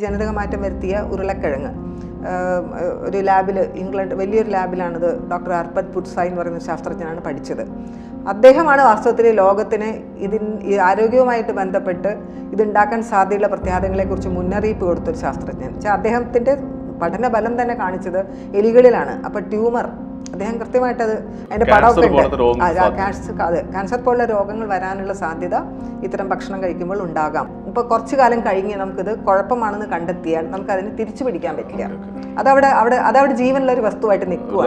ജനിതക മാറ്റം വരുത്തിയ ഉരുളക്കിഴങ്ങ്. ഒരു ലാബിൽ ഇംഗ്ലണ്ട് വലിയൊരു ലാബിലാണിത് ഡോക്ടർ അർപ്പത് പുട്സായി എന്ന് പറയുന്ന ശാസ്ത്രജ്ഞനാണ് പഠിച്ചത്. അദ്ദേഹമാണ് വാസ്തവത്തിൽ ലോകത്തിന് ഇതിൻ ഈ ആരോഗ്യവുമായിട്ട് ബന്ധപ്പെട്ട് ഇതുണ്ടാക്കാൻ സാധ്യതയുള്ള പ്രത്യാഘാതങ്ങളെക്കുറിച്ച് മുന്നറിയിപ്പ് കൊടുത്തൊരു ശാസ്ത്രജ്ഞൻ. വെച്ചാൽ അദ്ദേഹത്തിന്റെ പഠന ബലം തന്നെ കാണിച്ചത് എലികളിലാണ്. അപ്പോൾ ട്യൂമർ അദ്ദേഹം കൃത്യമായിട്ട് അത് അതിന്റെ പടമൊക്കെ ഉണ്ട്. ക്യാൻസർ അതെ ക്യാൻസർ പോലുള്ള രോഗങ്ങൾ വരാനുള്ള സാധ്യത ഇത്തരം ഭക്ഷണം കഴിക്കുമ്പോൾ ഉണ്ടാകാം. ഇപ്പൊ കുറച്ചു കാലം കഴിഞ്ഞ് നമുക്കിത് കുഴപ്പമാണെന്ന് കണ്ടെത്തിയാൽ നമുക്ക് അതിനെ തിരിച്ചു പിടിക്കാൻ പറ്റില്ല. അതവിടെ അവിടെ അതവിടെ ജീവനുള്ള ഒരു വസ്തുവായിട്ട് നിൽക്കുക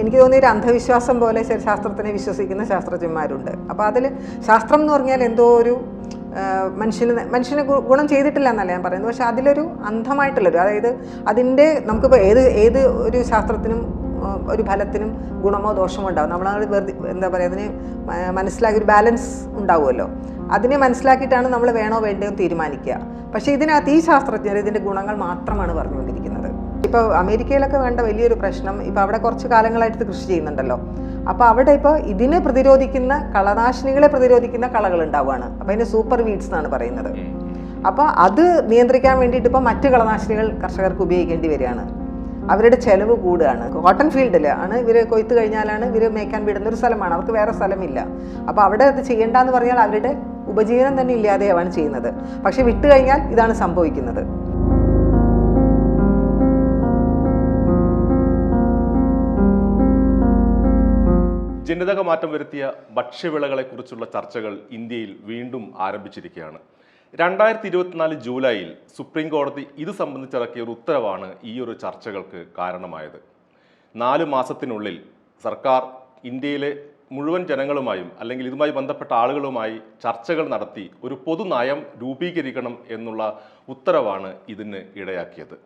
എനിക്ക് തോന്നിയ ഒരു അന്ധവിശ്വാസം പോലെ ശാസ്ത്രത്തിനെ വിശ്വസിക്കുന്ന ശാസ്ത്രജ്ഞന്മാരുണ്ട്. അപ്പോൾ അതിൽ ശാസ്ത്രം എന്ന് പറഞ്ഞാൽ എന്തോ ഒരു മനുഷ്യന് മനുഷ്യന് ഗുണം ചെയ്തിട്ടില്ല എന്നല്ല ഞാൻ പറയുന്നത്. പക്ഷെ അതിലൊരു അന്ധമായിട്ടുള്ളൊരു അതായത് അതിന്റെ നമുക്കിപ്പോൾ ഏത് ഏത് ഒരു ശാസ്ത്രത്തിനും ഒരു ഫലത്തിനും ഗുണമോ ദോഷമോ ഉണ്ടാവും. നമ്മൾ വെറുതെ എന്താ പറയുക അതിന് മനസ്സിലാക്കി ഒരു ബാലൻസ് ഉണ്ടാവുമല്ലോ. അതിനെ മനസ്സിലാക്കിയിട്ടാണ് നമ്മൾ വേണോ വേണ്ടയോ തീരുമാനിക്കുക. പക്ഷേ ഇതിനകത്ത് ഈ ശാസ്ത്രജ്ഞർ ഇതിന്റെ ഗുണങ്ങൾ മാത്രമാണ് പറഞ്ഞുകൊണ്ടിരിക്കുന്നത്. ഇപ്പോൾ അമേരിക്കയിലൊക്കെ വേണ്ട വലിയൊരു പ്രശ്നം ഇപ്പോൾ അവിടെ കുറച്ച് കാലങ്ങളായിട്ട് കൃഷി ചെയ്യുന്നുണ്ടല്ലോ. അപ്പോൾ അവിടെ ഇപ്പോൾ ഇതിനെ പ്രതിരോധിക്കുന്ന കളനാശിനികളെ പ്രതിരോധിക്കുന്ന കളകൾ ഉണ്ടാവുകയാണ്. അപ്പോൾ അതിന് സൂപ്പർ വീഡ്സ് എന്നാണ് പറയുന്നത്. അപ്പോൾ അത് നിയന്ത്രിക്കാൻ വേണ്ടിയിട്ട് ഇപ്പോൾ മറ്റ് കളനാശിനികൾ കർഷകർക്ക് ഉപയോഗിക്കേണ്ടി വരികയാണ്. അവരുടെ ചെലവ് കൂടുകയാണ്. കോട്ടൺ ഫീൽഡിൽ ആണ് ഇവർ കൊയ്ത്ത് കഴിഞ്ഞാലാണ് ഇവർ മേക്കാൻ വിടുന്ന ഒരു സ്ഥലമാണ്. അവർക്ക് വേറെ സ്ഥലമില്ല. അപ്പോൾ അവിടെ അത് ചെയ്യേണ്ടെന്ന് പറഞ്ഞാൽ അവരുടെ ഉപജീവനം തന്നെ ഇല്ലാതെയാവാണ് ചെയ്യുന്നത്. പക്ഷേ വിട്ട് കഴിഞ്ഞാൽ ഇതാണ് സംഭവിക്കുന്നത്. ജനിതക മാറ്റം വരുത്തിയ ഭക്ഷ്യവിളകളെക്കുറിച്ചുള്ള ചർച്ചകൾ ഇന്ത്യയിൽ വീണ്ടും ആരംഭിച്ചിരിക്കുകയാണ്. രണ്ടായിരത്തി ഇരുപത്തിനാല് ജൂലൈയിൽ സുപ്രീം കോടതി ഇത് സംബന്ധിച്ചിറക്കിയ ഒരു ഉത്തരവാണ് ഈ ഒരു ചർച്ചകൾക്ക് കാരണമായത്. നാല് മാസത്തിനുള്ളിൽ സർക്കാർ ഇന്ത്യയിലെ മുഴുവൻ ജനങ്ങളുമായും അല്ലെങ്കിൽ ഇതുമായി ബന്ധപ്പെട്ട ആളുകളുമായി ചർച്ചകൾ നടത്തി ഒരു പൊതുനയം രൂപീകരിക്കണം എന്നുള്ള ഉത്തരവാണ് ഇതിന് ഇടയാക്കിയത്.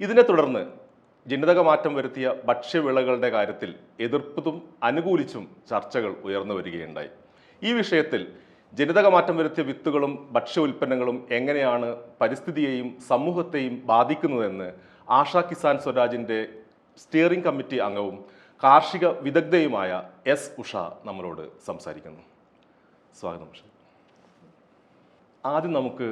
ഇതിനെ തുടർന്ന് ജനിതക മാറ്റം വരുത്തിയ ഭക്ഷ്യവിളകളുടെ കാര്യത്തിൽ എതിർപ്പതും അനുകൂലിച്ചും ചർച്ചകൾ ഉയർന്നു വരികയുണ്ടായി. ഈ വിഷയത്തിൽ ജനിതക മാറ്റം വരുത്തിയ വിത്തുകളും ഭക്ഷ്യ ഉൽപ്പന്നങ്ങളും എങ്ങനെയാണ് പരിസ്ഥിതിയെയും സമൂഹത്തെയും ബാധിക്കുന്നതെന്ന് ആഷാ കിസാൻ സ്വരാജിന്റെ സ്റ്റിയറിംഗ് കമ്മിറ്റി അംഗവും കാർഷിക വിദഗ്ധയുമായ എസ് ഉഷ നമ്മളോട് സംസാരിക്കുന്നു. സ്വാഗതം ഉഷ. ആദ്യം നമുക്ക്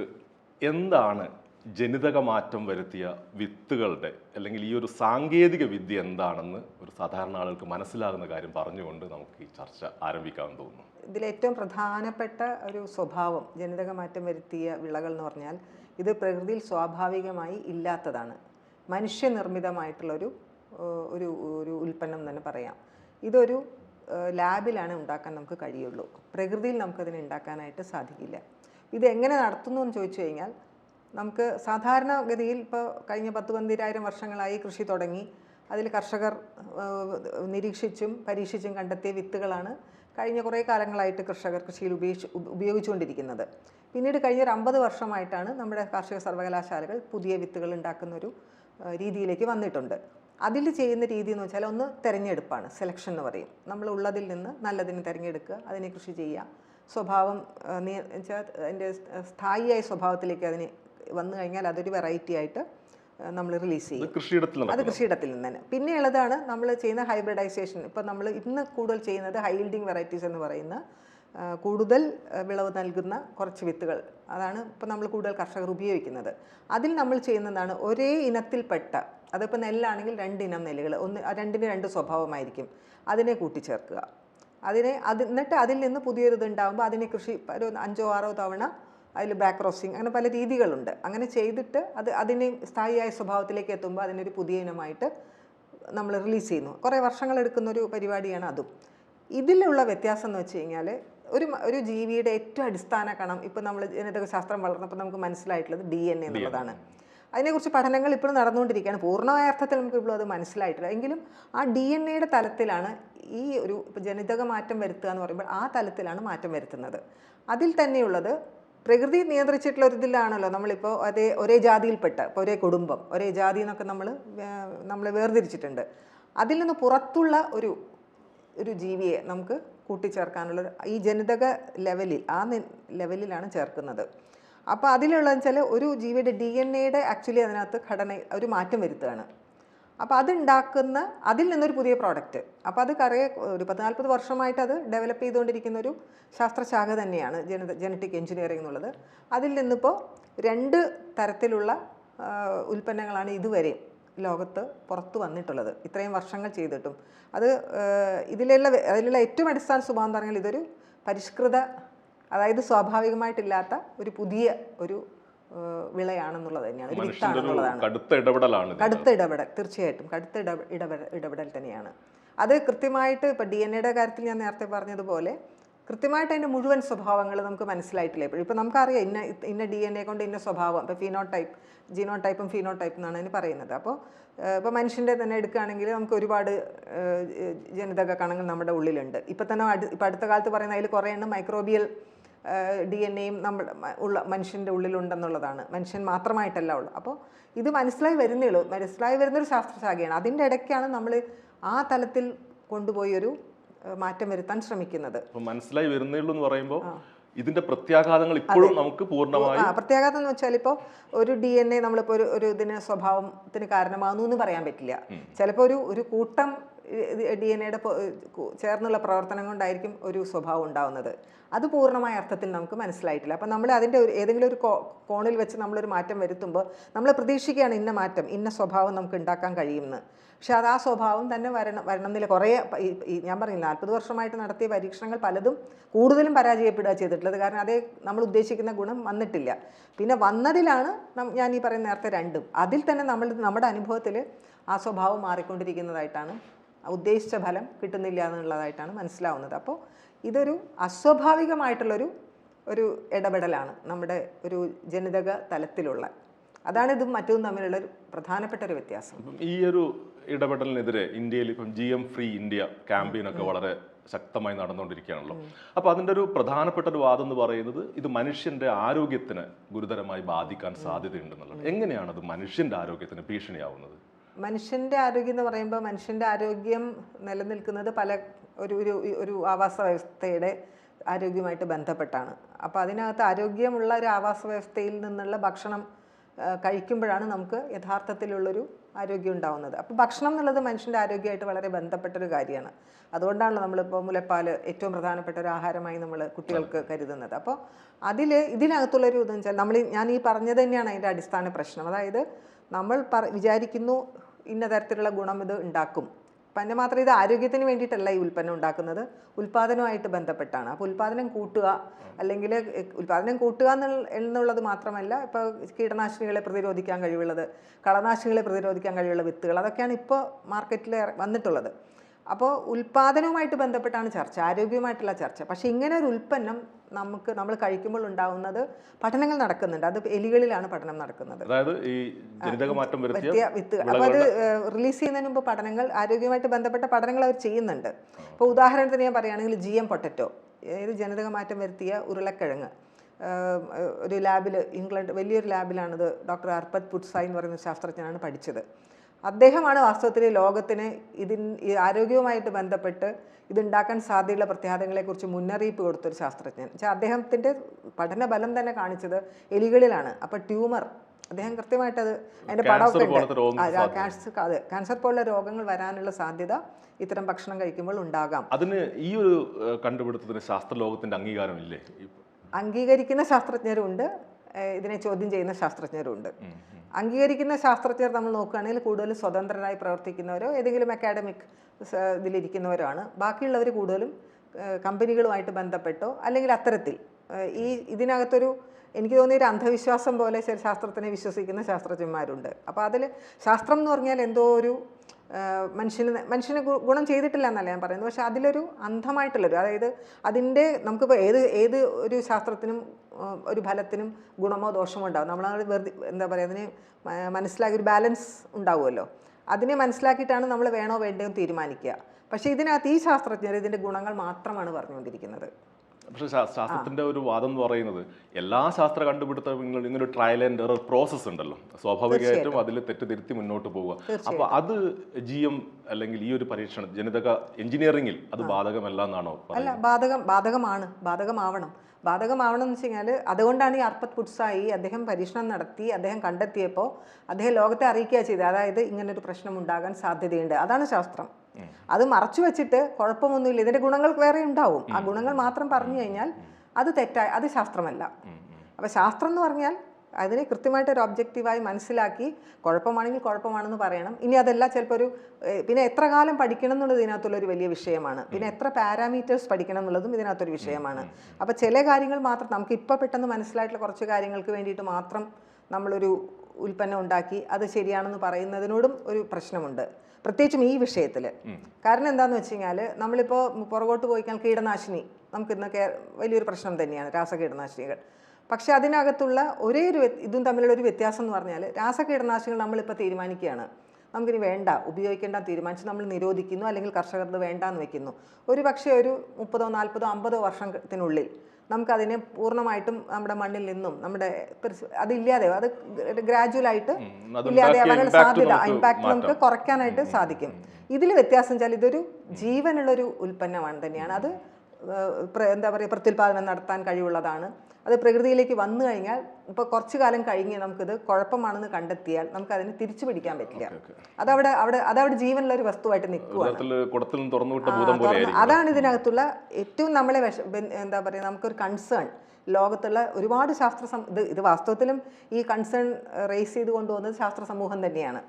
എന്താണ് ജനിതക മാറ്റം വരുത്തിയ വിത്തുകളുടെ അല്ലെങ്കിൽ ഈ ഒരു സാങ്കേതിക വിദ്യ എന്താണെന്ന് ഒരു സാധാരണ ആളുകൾക്ക് മനസ്സിലാകുന്ന കാര്യം പറഞ്ഞുകൊണ്ട് നമുക്ക് ഈ ചർച്ച ആരംഭിക്കാമെന്ന് തോന്നുന്നു. ഇതിലേറ്റവും പ്രധാനപ്പെട്ട ഒരു സ്വഭാവം ജനിതക മാറ്റം വരുത്തിയ വിളകൾ എന്ന് പറഞ്ഞാൽ ഇത് പ്രകൃതിയിൽ സ്വാഭാവികമായി ഇല്ലാത്തതാണ്. മനുഷ്യനിർമ്മിതമായിട്ടുള്ളൊരു ഒരു ഒരു ഉൽപ്പന്നം തന്നെ പറയാം. ഇതൊരു ലാബിലാണ് ഉണ്ടാക്കാൻ നമുക്ക് കഴിയുള്ളൂ. പ്രകൃതിയിൽ നമുക്കതിനെ ഉണ്ടാക്കാനായിട്ട് സാധിക്കില്ല. ഇത് എങ്ങനെ നടത്തുന്നു എന്ന് ചോദിച്ചു കഴിഞ്ഞാൽ നമുക്ക് സാധാരണഗതിയിൽ ഇപ്പോൾ കഴിഞ്ഞ പത്ത് പന്തിരായിരം വർഷങ്ങളായി കൃഷി തുടങ്ങി. അതിൽ കർഷകർ നിരീക്ഷിച്ചും പരീക്ഷിച്ചും കണ്ടെത്തിയ വിത്തുകളാണ് കഴിഞ്ഞ കുറേ കാലങ്ങളായിട്ട് കർഷകർ കൃഷിയിൽ ഉപയോഗിച്ച് ഉപയോഗിച്ചുകൊണ്ടിരിക്കുന്നത്. പിന്നീട് കഴിഞ്ഞ ഒരു അമ്പത് വർഷമായിട്ടാണ് നമ്മുടെ കാർഷിക സർവകലാശാലകൾ പുതിയ വിത്തുകൾ ഉണ്ടാക്കുന്ന ഒരു രീതിയിലേക്ക് വന്നിട്ടുണ്ട്. അതിൽ ചെയ്യുന്ന രീതി എന്ന് വെച്ചാൽ ഒന്ന് തിരഞ്ഞെടുപ്പാണ് സെലക്ഷൻ എന്ന് പറയും. നമ്മൾ ഉള്ളതിൽ നിന്ന് നല്ലതിനെ തിരഞ്ഞെടുക്കുക അതിനെ കൃഷി ചെയ്യുക. സ്വഭാവം അതിന്റെ സ്ഥായിയായ സ്വഭാവത്തിലേക്ക് അതിന് വന്നു കഴിഞ്ഞാൽ അതൊരു വെറൈറ്റി ആയിട്ട് നമ്മൾ റിലീസ് ചെയ്യും. കൃഷിയിടത്തിൽ അത് കൃഷിയിടത്തിൽ നിന്ന് തന്നെ. പിന്നെയുള്ളതാണ് നമ്മൾ ചെയ്യുന്ന ഹൈബ്രിഡൈസേഷൻ ഇപ്പം നമ്മൾ ഇന്ന് കൂടുതൽ ചെയ്യുന്നത് ഹൈൽഡിങ് വെറൈറ്റീസ് എന്ന് പറയുന്ന കൂടുതൽ വിളവ് നൽകുന്ന കുറച്ച് വിത്തുകൾ. അതാണ് ഇപ്പം നമ്മൾ കൂടുതൽ കർഷകർ ഉപയോഗിക്കുന്നത്. അതിൽ നമ്മൾ ചെയ്യുന്നതാണ് ഒരേ ഇനത്തിൽപ്പെട്ട അതിപ്പോൾ നെല്ലാണെങ്കിൽ രണ്ട് ഇനം നെല്ലുകൾ. ഒന്ന് രണ്ടിന് രണ്ട് സ്വഭാവമായിരിക്കും. അതിനെ കൂട്ടിച്ചേർക്കുക. അതിനെ അത് എന്നിട്ട് അതിൽ നിന്ന് പുതിയൊരിതുണ്ടാകുമ്പോൾ ഉണ്ടാകുമ്പോൾ അതിനെ കൃഷി ഒരു അഞ്ചോ ആറോ തവണ അതിൽ ബാക്ക് ക്രോസിങ് അങ്ങനെ പല രീതികളുണ്ട്. അങ്ങനെ ചെയ്തിട്ട് അത് അതിനെ സ്ഥായിയായ സ്വഭാവത്തിലേക്ക് എത്തുമ്പോൾ അതിനൊരു പുതിയ ഇനമായിട്ട് നമ്മൾ റിലീസ് ചെയ്യുന്നു. കുറേ വർഷങ്ങൾ എടുക്കുന്ന ഒരു പരിപാടിയാണ് അതും. ഇതിലുള്ള വ്യത്യാസം എന്ന് വെച്ച് കഴിഞ്ഞാൽ ഒരു ഒരു ജീവിയുടെ ഏറ്റവും അടിസ്ഥാന കണം ഇപ്പോൾ നമ്മൾ ജനിതക ശാസ്ത്രം വളർന്നപ്പോൾ നമുക്ക് മനസ്സിലായിട്ടുള്ളത് ഡി എൻ എ എന്നുള്ളതാണ്. അതിനെക്കുറിച്ച് പഠനങ്ങൾ ഇപ്പോഴും നടന്നുകൊണ്ടിരിക്കുകയാണ്. പൂർണമായ അർത്ഥത്തിൽ നമുക്ക് ഇപ്പോഴും അത് മനസ്സിലായിട്ടില്ല. എങ്കിലും ആ ഡി എൻ എയുടെ തലത്തിലാണ് ഈ ഒരു ഇപ്പോൾ ജനിതക മാറ്റം വരുത്തുക എന്ന് പറയുമ്പോൾ ആ തലത്തിലാണ് മാറ്റം വരുത്തുന്നത്. അതിൽ തന്നെയുള്ളത് പ്രകൃതി നിയന്ത്രിച്ചിട്ടുള്ള ഒരു ഇതിലാണല്ലോ നമ്മളിപ്പോൾ അതേ ഒരേ ജാതിയിൽപ്പെട്ട ഇപ്പോൾ ഒരേ കുടുംബം ഒരേ ജാതി എന്നൊക്കെ നമ്മൾ നമ്മൾ വേർതിരിച്ചിട്ടുണ്ട്. അതിൽ നിന്ന് പുറത്തുള്ള ഒരു ഒരു ജീവിയെ നമുക്ക് കൂട്ടിച്ചേർക്കാനുള്ള ഈ ജനിതക ലെവലിൽ ആ ലെവലിലാണ് ചേർക്കുന്നത്. അപ്പോൾ അതിലുള്ളതെന്ന് വെച്ചാൽ ഒരു ജീവിയുടെ ഡി എൻ എയുടെ ആക്ച്വലി അതിനകത്ത് ഘടന ഒരു മാറ്റം വരുത്തുകയാണ്. അപ്പോൾ അതുണ്ടാക്കുന്ന അതിൽ നിന്നൊരു പുതിയ പ്രോഡക്റ്റ് അപ്പോൾ അത് കുറേ ഒരു പത്ത് നാൽപ്പത് വർഷമായിട്ട് അത് ഡെവലപ്പ് ചെയ്തുകൊണ്ടിരിക്കുന്ന ഒരു ശാസ്ത്രശാഖ തന്നെയാണ് ജന ജനറ്റിക് എഞ്ചിനീയറിംഗ് എന്നുള്ളത്. അതിൽ നിന്നിപ്പോൾ രണ്ട് തരത്തിലുള്ള ഉൽപ്പന്നങ്ങളാണ് ഇതുവരെ ലോകത്ത് പുറത്തു വന്നിട്ടുള്ളത്. ഇത്രയും വർഷങ്ങൾ ചെയ്തിട്ടും. അത് ഇതിലുള്ള അതിലുള്ള ഏറ്റവും അടിസ്ഥാന സ്വഭാവം പറഞ്ഞാൽ ഇതൊരു പരിഷ്കൃത അതായത് സ്വാഭാവികമായിട്ടില്ലാത്ത ഒരു പുതിയ ഒരു വിളയാണെന്നുള്ളത് തന്നെയാണ്. ഒരു വിത്താണെന്നുള്ളതാണ്. കടുത്ത ഇടപെടലാണ്. കടുത്ത ഇടപെടൽ തീർച്ചയായിട്ടും കടുത്ത ഇട ഇടപെടൽ ഇടപെടൽ തന്നെയാണ്. അത് കൃത്യമായിട്ട് ഇപ്പം ഡി എൻ എയുടെ കാര്യത്തിൽ ഞാൻ നേരത്തെ പറഞ്ഞതുപോലെ കൃത്യമായിട്ട് അതിന്റെ മുഴുവൻ സ്വഭാവങ്ങൾ നമുക്ക് മനസ്സിലായിട്ടില്ല ഇപ്പോൾ ഇപ്പോൾ നമുക്കറിയാം ഇന്ന ഇന്ന ഡി എൻ എ കൊണ്ട് ഇന്ന സ്വഭാവം ഇപ്പോൾ ഫീനോ ടൈപ്പ് ജീനോ ടൈപ്പും ഫീനോ ടൈപ്പ് എന്നാണ് അതിന് പറയുന്നത്. അപ്പോൾ ഇപ്പോൾ മനുഷ്യന്റെ തന്നെ എടുക്കുകയാണെങ്കിൽ നമുക്ക് ഒരുപാട് ജനിതക കണങ്ങൾ നമ്മുടെ ഉള്ളിലുണ്ട്. ഇപ്പോൾ തന്നെ അടു ഇപ്പം അടുത്ത കാലത്ത് പറയുന്ന അതിൽ കുറേ എണ്ണം മൈക്രോബിയൽ ഡി എൻ എയും നമ്മുടെ ഉള്ള മനുഷ്യന്റെ ഉള്ളിലുണ്ടെന്നുള്ളതാണ്. മനുഷ്യൻ മാത്രമായിട്ടല്ല ഉള്ളു. അപ്പോൾ ഇത് മനസ്സിലായി വരുന്നേ ഉള്ളൂ. മനസ്സിലായി വരുന്നൊരു ശാസ്ത്രശാഖയാണ്. അതിന്റെ ഇടയ്ക്കാണ് നമ്മൾ ആ തലത്തിൽ കൊണ്ടുപോയി ഒരു മാറ്റം വരുത്താൻ ശ്രമിക്കുന്നത്. മനസ്സിലായി വരുന്നേ ഉള്ളൂ എന്ന് പറയുമ്പോൾ ഇതിന്റെ പ്രത്യാഘാതങ്ങൾ ഇപ്പോഴും നമുക്ക് പൂർണമായി പ്രത്യാഘാതം എന്ന് വെച്ചാൽ ഇപ്പോൾ ഒരു ഡി എൻ എ നമ്മളിപ്പോൾ ഒരു ഒരു ഇതിന് സ്വഭാവത്തിന് കാരണമാകുന്നു എന്ന് പറയാൻ പറ്റില്ല. ചിലപ്പോൾ ഒരു ഒരു കൂട്ടം ഡി എൻ എയുടെ ചേർന്നുള്ള പ്രവർത്തനം കൊണ്ടായിരിക്കും ഒരു സ്വഭാവം ഉണ്ടാവുന്നത്. അത് പൂർണമായ അർത്ഥത്തിൽ നമുക്ക് മനസ്സിലായിട്ടില്ല. അപ്പം നമ്മൾ അതിന്റെ ഒരു ഏതെങ്കിലും ഒരു കോണിൽ വെച്ച് നമ്മളൊരു മാറ്റം വരുത്തുമ്പോൾ നമ്മൾ പ്രതീക്ഷിക്കുകയാണ് ഇന്ന മാറ്റം ഇന്ന സ്വഭാവം നമുക്ക് ഉണ്ടാക്കാൻ കഴിയുമെന്ന് പക്ഷെ അത് ആ സ്വഭാവം തന്നെ വരണം വരണം എന്നില്ല കുറേ ഞാൻ പറഞ്ഞില്ല നാൽപ്പത് വർഷമായിട്ട് നടത്തിയ പരീക്ഷണങ്ങൾ പലതും കൂടുതലും പരാജയപ്പെടുക ചെയ്തിട്ടുള്ളത്. കാരണം അതേ നമ്മൾ ഉദ്ദേശിക്കുന്ന ഗുണം വന്നിട്ടില്ല. പിന്നെ വന്നതിലാണ് ഞാൻ ഈ പറയുന്ന നേരത്തെ രണ്ടും. അതിൽ തന്നെ നമ്മൾ നമ്മുടെ അനുഭവത്തിൽ ആ സ്വഭാവം മാറിക്കൊണ്ടിരിക്കുന്നതായിട്ടാണ് ഉദ്ദേശിച്ച ഫലം കിട്ടുന്നില്ല എന്നുള്ളതായിട്ടാണ് മനസ്സിലാവുന്നത്. അപ്പോൾ ഇതൊരു അസ്വാഭാവികമായിട്ടുള്ളൊരു ഒരു ഇടപെടലാണ് നമ്മുടെ ഒരു ജനിതക തലത്തിലുള്ള. അതാണ് ഇതും മറ്റതും തമ്മിലുള്ള ഒരു പ്രധാനപ്പെട്ട ഒരു വ്യത്യാസം ഈ ഒരു ഇടപെടലിനെതിരെ ഇന്ത്യയിൽ ഇപ്പം ജി എം ഫ്രീ ഇന്ത്യ ക്യാമ്പയിനൊക്കെ വളരെ ശക്തമായി നടന്നുകൊണ്ടിരിക്കുകയാണല്ലോ. അപ്പോൾ അതിന്റെ ഒരു പ്രധാനപ്പെട്ട ഒരു വാദം എന്ന് പറയുന്നത് ഇത് മനുഷ്യന്റെ ആരോഗ്യത്തിന് ഗുരുതരമായി ബാധിക്കാൻ സാധ്യതയുണ്ടെന്നുള്ളത് എങ്ങനെയാണ് അത് മനുഷ്യന്റെ ആരോഗ്യത്തിന് ഭീഷണിയാവുന്നത്? മനുഷ്യന്റെ ആരോഗ്യം എന്ന് പറയുമ്പോൾ മനുഷ്യന്റെ ആരോഗ്യം നിലനിൽക്കുന്നത് പല ഒരു ഒരു ഒരു ആവാസ വ്യവസ്ഥയുടെ ആരോഗ്യമായിട്ട് ബന്ധപ്പെട്ടാണ്. അപ്പോൾ അതിനകത്ത് ആരോഗ്യമുള്ള ഒരു ആവാസ വ്യവസ്ഥയിൽ നിന്നുള്ള ഭക്ഷണം കഴിക്കുമ്പോഴാണ് നമുക്ക് യഥാർത്ഥത്തിലുള്ളൊരു ആരോഗ്യം ഉണ്ടാവുന്നത്. അപ്പോൾ ഭക്ഷണം എന്നുള്ളത് മനുഷ്യന്റെ ആരോഗ്യമായിട്ട് വളരെ ബന്ധപ്പെട്ടൊരു കാര്യമാണ്. അതുകൊണ്ടാണല്ലോ നമ്മളിപ്പോൾ മുലപ്പാൽ ഏറ്റവും പ്രധാനപ്പെട്ട ഒരു ആഹാരമായി നമ്മൾ കുട്ടികൾക്ക് കരുതുന്നത്. അപ്പോൾ അതിൽ ഇതിനകത്തുള്ളൊരു ഇതെന്ന് വെച്ചാൽ നമ്മൾ ഞാൻ ഈ പറഞ്ഞത് തന്നെയാണ് അതിന്റെ അടിസ്ഥാന പ്രശ്നം. അതായത് നമ്മൾ വിചാരിക്കുന്നു ഇന്ന തരത്തിലുള്ള ഗുണം ഇത് ഉണ്ടാക്കും. പിന്നെ മാത്രം ഇത് ആരോഗ്യത്തിന് വേണ്ടിയിട്ടല്ല ഈ ഉൽപ്പന്നം ഉണ്ടാക്കുന്നത്. ഉൽപ്പാദനവുമായിട്ട് ബന്ധപ്പെട്ടാണ്. അപ്പോൾ ഉൽപ്പാദനം കൂട്ടുക അല്ലെങ്കിൽ ഉൽപ്പാദനം കൂട്ടുക എന്നുള്ളത് മാത്രമല്ല ഇപ്പോൾ കീടനാശിനികളെ പ്രതിരോധിക്കാൻ കഴിവുള്ളത് കളനാശിനികളെ പ്രതിരോധിക്കാൻ കഴിവുള്ള വിത്തുകൾ അതൊക്കെയാണ് ഇപ്പോൾ മാർക്കറ്റിൽ വന്നിട്ടുള്ളത്. അപ്പോൾ ഉൽപ്പാദനവുമായിട്ട് ബന്ധപ്പെട്ടാണ് ചർച്ച ആരോഗ്യവുമായിട്ടുള്ള ചർച്ച. പക്ഷേ ഇങ്ങനെ ഒരു ഉൽപ്പന്നം നമുക്ക് നമ്മൾ കഴിക്കുമ്പോൾ ഉണ്ടാവുന്നത് പഠനങ്ങൾ നടക്കുന്നുണ്ട്. അത് എലികളിലാണ് പഠനം നടക്കുന്നത്. അതായത് ഈ വരുത്തിയ പറ്റിയ അപ്പോൾ അത് റിലീസ് ചെയ്യുന്നതിന് മുമ്പ് പഠനങ്ങൾ ആരോഗ്യമായിട്ട് ബന്ധപ്പെട്ട പഠനങ്ങൾ അവർ ചെയ്യുന്നുണ്ട്. ഇപ്പോൾ ഉദാഹരണത്തിന് ഞാൻ പറയുകയാണെങ്കിൽ ജി എം പൊട്ടറ്റോ ഏത് ജനിതക മാറ്റം വരുത്തിയ ഉരുളക്കിഴങ്ങ്. ഒരു ലാബിൽ ഇംഗ്ലണ്ട് വലിയൊരു ലാബിലാണിത് ഡോക്ടർ അർപ്പത് പുട്സായി എന്ന് പറയുന്ന ശാസ്ത്രജ്ഞനാണ് പഠിച്ചത്. അദ്ദേഹമാണ് വാസ്തവത്തിൽ ലോകത്തിന് ഇതിൻ ഈ ആരോഗ്യവുമായിട്ട് ബന്ധപ്പെട്ട് ഇതുണ്ടാക്കാൻ സാധ്യതയുള്ള പ്രത്യാഘാതങ്ങളെക്കുറിച്ച് മുന്നറിയിപ്പ് കൊടുത്തൊരു ശാസ്ത്രജ്ഞൻ. പക്ഷേ അദ്ദേഹത്തിന്റെ പഠന ബലം തന്നെ കാണിച്ചത് എലികളിലാണ്. അപ്പോൾ ട്യൂമർ അദ്ദേഹം കൃത്യമായിട്ട് അത് അതിന്റെ പടമൊക്കെ ഉണ്ട്. ക്യാൻസർ അതെ ക്യാൻസർ പോലുള്ള രോഗങ്ങൾ വരാനുള്ള സാധ്യത ഇത്തരം ഭക്ഷണം കഴിക്കുമ്പോൾ ഉണ്ടാകാം. അതിന് ഈ ഒരു കണ്ടുപിടുത്തത്തിന് ശാസ്ത്രലോകത്തിന്റെ അംഗീകാരമില്ലേ? അംഗീകരിക്കുന്ന ശാസ്ത്രജ്ഞരുണ്ട്. ഇതിനെ ചോദ്യം ചെയ്യുന്ന ശാസ്ത്രജ്ഞരുണ്ട്. അംഗീകരിക്കുന്ന ശാസ്ത്രജ്ഞർ നമ്മൾ നോക്കുകയാണെങ്കിൽ കൂടുതലും സ്വതന്ത്രരായി പ്രവർത്തിക്കുന്നവരോ ഏതെങ്കിലും അക്കാഡമിക് ഇതിലിരിക്കുന്നവരാണ്. ബാക്കിയുള്ളവർ കൂടുതലും കമ്പനികളുമായിട്ട് ബന്ധപ്പെട്ടോ അല്ലെങ്കിൽ അത്തരത്തിൽ. ഈ ഇതിനകത്തൊരു എനിക്ക് തോന്നിയ ഒരു അന്ധവിശ്വാസം പോലെ ചില ശാസ്ത്രത്തിനെ വിശ്വസിക്കുന്ന ശാസ്ത്രജ്ഞന്മാരുണ്ട്. അപ്പോൾ അതിൽ ശാസ്ത്രം എന്ന് പറഞ്ഞാൽ എന്തോ ഒരു മനുഷ്യന് മനുഷ്യന് ഗുണം ചെയ്തിട്ടില്ല എന്നല്ല ഞാൻ പറയുന്നത്. പക്ഷെ അതിലൊരു അന്ധമായിട്ടുള്ളൊരു അതായത് അതിന്റെ നമുക്കിപ്പോൾ ഏത് ഏത് ഒരു ശാസ്ത്രത്തിനും ഒരു ഫലത്തിനും ഗുണമോ ദോഷമോ ഉണ്ടാവും. നമ്മൾ വെറുതെ എന്താ പറയുക അതിന് മനസ്സിലാക്കി ഒരു ബാലൻസ് ഉണ്ടാവുമല്ലോ. അതിനെ മനസ്സിലാക്കിയിട്ടാണ് നമ്മൾ വേണോ വേണ്ടയോ തീരുമാനിക്കുക. പക്ഷേ ഇതിനകത്ത് ഈ ശാസ്ത്രജ്ഞർ ഇതിന്റെ ഗുണങ്ങൾ മാത്രമാണ് പറഞ്ഞുകൊണ്ടിരിക്കുന്നത്. പക്ഷേ ശാസ്ത്രത്തിന്റെ ശാസ്ത്രത്തിന്റെ ഒരു വാദം എന്ന് പറയുന്നത് എല്ലാ ശാസ്ത്ര കണ്ടുപിടുത്തങ്ങളും ഇങ്ങനെ ഒരു ട്രയൽ ആൻഡ് എറർ പ്രോസസ്സ് ഉണ്ടല്ലോ. സ്വാഭാവികമായിട്ടും അതിൽ തെറ്റുതിരുത്തി മുന്നോട്ട് പോവുക. അപ്പൊ അത് ജി എം അല്ലെങ്കിൽ ഈ ഒരു പരീക്ഷണം ജനിതക എഞ്ചിനീയറിംഗിൽ അത് ബാധകമല്ല എന്നാണോ അല്ല ബാധകം ബാധകമാണ്. ബാധകമാവണം. ബാധകമാവണം എന്ന് വെച്ച് കഴിഞ്ഞാൽ അതുകൊണ്ടാണ് ഈ അർപ്പത് പുട്സായി അദ്ദേഹം പരീക്ഷണം നടത്തി അദ്ദേഹം കണ്ടെത്തിയപ്പോൾ അദ്ദേഹം ലോകത്തെ അറിയിക്കുക ചെയ്തത്. അതായത് ഇങ്ങനൊരു പ്രശ്നം ഉണ്ടാകാൻ സാധ്യതയുണ്ട്. അതാണ് ശാസ്ത്രം. അത് മറച്ചു വെച്ചിട്ട് കുഴപ്പമൊന്നുമില്ല. ഇതിന്റെ ഗുണങ്ങൾ വേറെ ഉണ്ടാവും. ആ ഗുണങ്ങൾ മാത്രം പറഞ്ഞു കഴിഞ്ഞാൽ അത് തെറ്റായി അത് ശാസ്ത്രമല്ല. അപ്പോൾ ശാസ്ത്രം എന്ന് പറഞ്ഞാൽ അതിനെ കൃത്യമായിട്ട് ഒരു ഒബ്ജക്റ്റീവായി മനസ്സിലാക്കി കുഴപ്പമാണെങ്കിൽ കുഴപ്പമാണെന്ന് പറയണം. ഇനി അതല്ല ചിലപ്പോൾ ഒരു പിന്നെ എത്ര കാലം പഠിക്കണം എന്നുള്ളത് ഇതിനകത്തുള്ള ഒരു വലിയ വിഷയമാണ്. പിന്നെ എത്ര പാരാമീറ്റേഴ്സ് പഠിക്കണം എന്നുള്ളതും ഇതിനകത്തൊരു വിഷയമാണ്. അപ്പോൾ ചില കാര്യങ്ങൾ മാത്രം നമുക്ക് ഇപ്പോൾ പെട്ടെന്ന് മനസ്സിലായിട്ടുള്ള കുറച്ച് കാര്യങ്ങൾക്ക് വേണ്ടിയിട്ട് മാത്രം നമ്മളൊരു ഉൽപ്പന്നം ഉണ്ടാക്കി അത് ശരിയാണെന്ന് പറയുന്നതിനോടും ഒരു പ്രശ്നമുണ്ട്. പ്രത്യേകിച്ചും ഈ വിഷയത്തിൽ. കാരണം എന്താന്ന് വെച്ച് കഴിഞ്ഞാൽ നമ്മളിപ്പോൾ പുറകോട്ട് പോയി കഴിഞ്ഞാൽ കീടനാശിനി നമുക്ക് ഇന്നൊക്കെ വലിയൊരു പ്രശ്നം തന്നെയാണ് രാസ കീടനാശിനികൾ പക്ഷെ അതിനകത്തുള്ള ഒരേ ഒരു ഇതും തമ്മിലുള്ള ഒരു വ്യത്യാസം എന്ന് പറഞ്ഞാൽ രാസ രാസകീടനാശിനികൾ നമ്മളിപ്പോൾ തീരുമാനിക്കുകയാണ്. നമുക്കിനി വേണ്ട ഉപയോഗിക്കേണ്ട തീരുമാനിച്ച് നമ്മൾ നിരോധിക്കുന്നു അല്ലെങ്കിൽ കർഷകർ വേണ്ട വേണ്ടാന്ന് വെക്കുന്നു. ഒരു പക്ഷേ ഒരു മുപ്പതോ നാൽപ്പതോ അമ്പതോ വർഷത്തിനുള്ളിൽ നമുക്കതിനെ പൂർണമായിട്ടും നമ്മുടെ മണ്ണിൽ നിന്നും നമ്മുടെ അതില്ലാതെ അത് ഗ്രാജുവലായിട്ട് ഇല്ലാതെ ആവാനുള്ള സാധ്യത ഇമ്പാക്ട് നമുക്ക് കുറയ്ക്കാനായിട്ട് സാധിക്കും. ഇതിൽ വ്യത്യാസം വെച്ചാൽ ഇതൊരു ജീവനുള്ളൊരു ഉൽപ്പന്നമാണ് തന്നെയാണ്. അത് എന്താ പറയുക പ്രത്യുൽപാദനം നടത്താൻ കഴിവുള്ളതാണ്. അത് പ്രകൃതിയിലേക്ക് വന്നു കഴിഞ്ഞാൽ ഇപ്പോൾ കുറച്ചു കാലം കഴിഞ്ഞ് നമുക്കിത് കുഴപ്പമാണെന്ന് കണ്ടെത്തിയാൽ നമുക്ക് അതിനെ തിരിച്ചു പിടിക്കാൻ പറ്റില്ല. അതവിടെ അവിടെ അതവിടെ ജീവനുള്ള ഒരു വസ്തുവായിട്ട് നിൽക്കുക അതാണ് ഇതിനകത്തുള്ള ഏറ്റവും നമ്മളെ വിഷ എന്താ പറയുക നമുക്കൊരു കൺസേൺ ലോകത്തുള്ള ഒരുപാട് ശാസ്ത്ര ഇത് ഇത് വാസ്തവത്തിലും ഈ കൺസേൺ റേസ് ചെയ്ത് കൊണ്ടുപോകുന്നത് ശാസ്ത്ര സമൂഹം തന്നെയാണ്.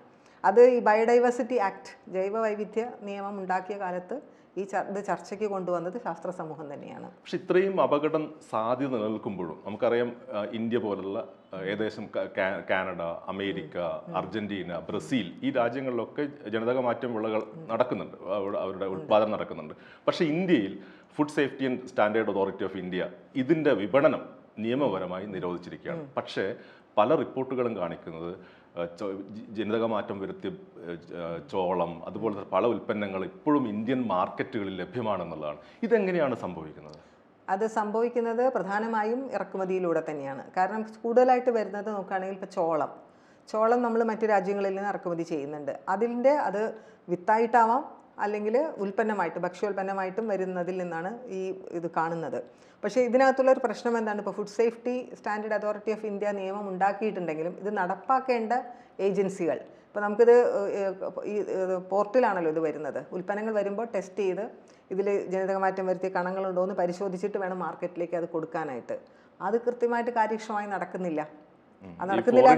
അത് ഈ ബയോഡൈവേഴ്സിറ്റി ആക്ട് ജൈവ വൈവിധ്യ നിയമം ഉണ്ടാക്കിയ കാലത്ത് ഈ ഇത് ചർച്ചയ്ക്ക് കൊണ്ടുവന്നത് ശാസ്ത്ര സമൂഹം തന്നെയാണ്. പക്ഷെ ഇത്രയും അപകടം സാധ്യത നിലനിൽക്കുമ്പോഴും നമുക്കറിയാം ഇന്ത്യ പോലുള്ള ഏകദേശം കാനഡ അമേരിക്ക അർജന്റീന ബ്രസീൽ ഈ രാജ്യങ്ങളിലൊക്കെ ജനിതക മാറ്റം വിളകൾ നടക്കുന്നുണ്ട്. അവരുടെ ഉത്പാദനം നടക്കുന്നുണ്ട്. പക്ഷേ ഇന്ത്യയിൽ food safety and standard authority of India ഇതിന്റെ വിപണനം നിയമപരമായി നിരോധിച്ചിരിക്കുകയാണ്. പക്ഷേ പല റിപ്പോർട്ടുകളും കാണിക്കുന്നത് ജനിതക മാറ്റം വരുത്തിയ ചോളം അതുപോലത്തെ പല ഉൽപ്പന്നങ്ങൾ ഇപ്പോഴും ഇന്ത്യൻ മാർക്കറ്റുകളിൽ ലഭ്യമാണെന്നുള്ളതാണ്. ഇതെങ്ങനെയാണ് സംഭവിക്കുന്നത്? അത് സംഭവിക്കുന്നത് പ്രധാനമായും ഇറക്കുമതിയിലൂടെ തന്നെയാണ്. കാരണം കൂടുതലായിട്ട് വരുന്നത് നോക്കുകയാണെങ്കിൽ ഇപ്പോൾ ചോളം. ചോളം നമ്മൾ മറ്റു രാജ്യങ്ങളിൽ നിന്ന് ഇറക്കുമതി ചെയ്യുന്നുണ്ട്. അതിന്റെ അത് വിത്തായിട്ടാവാം അല്ലെങ്കിൽ ഉൽപ്പന്നമായിട്ട് ഭക്ഷ്യോൽപ്പന്നമായിട്ടും വരുന്നതിൽ നിന്നാണ് ഈ ഇത് കാണുന്നത്. പക്ഷേ ഇതിനകത്തുള്ള ഒരു പ്രശ്നം എന്താണ്? ഇപ്പോൾ food safety standard authority of India നിയമം ഉണ്ടാക്കിയിട്ടുണ്ടെങ്കിലും ഇത് നടപ്പാക്കേണ്ട ഏജൻസികൾ ഇപ്പോൾ നമുക്കിത് ഈ പോർട്ടിലാണല്ലോ ഇത് വരുന്നത്. ഉൽപ്പന്നങ്ങൾ വരുമ്പോൾ ടെസ്റ്റ് ചെയ്ത് ഇതിൽ ജനിതകമാറ്റം വരുത്തിയ കണങ്ങളുണ്ടോ എന്ന് പരിശോധിച്ചിട്ട് വേണം മാർക്കറ്റിലേക്ക് അത് കൊടുക്കാനായിട്ട്. അത് കൃത്യമായിട്ട് കാര്യക്ഷമമായി നടക്കുന്നില്ല. അത് നടക്കുന്നില്ല.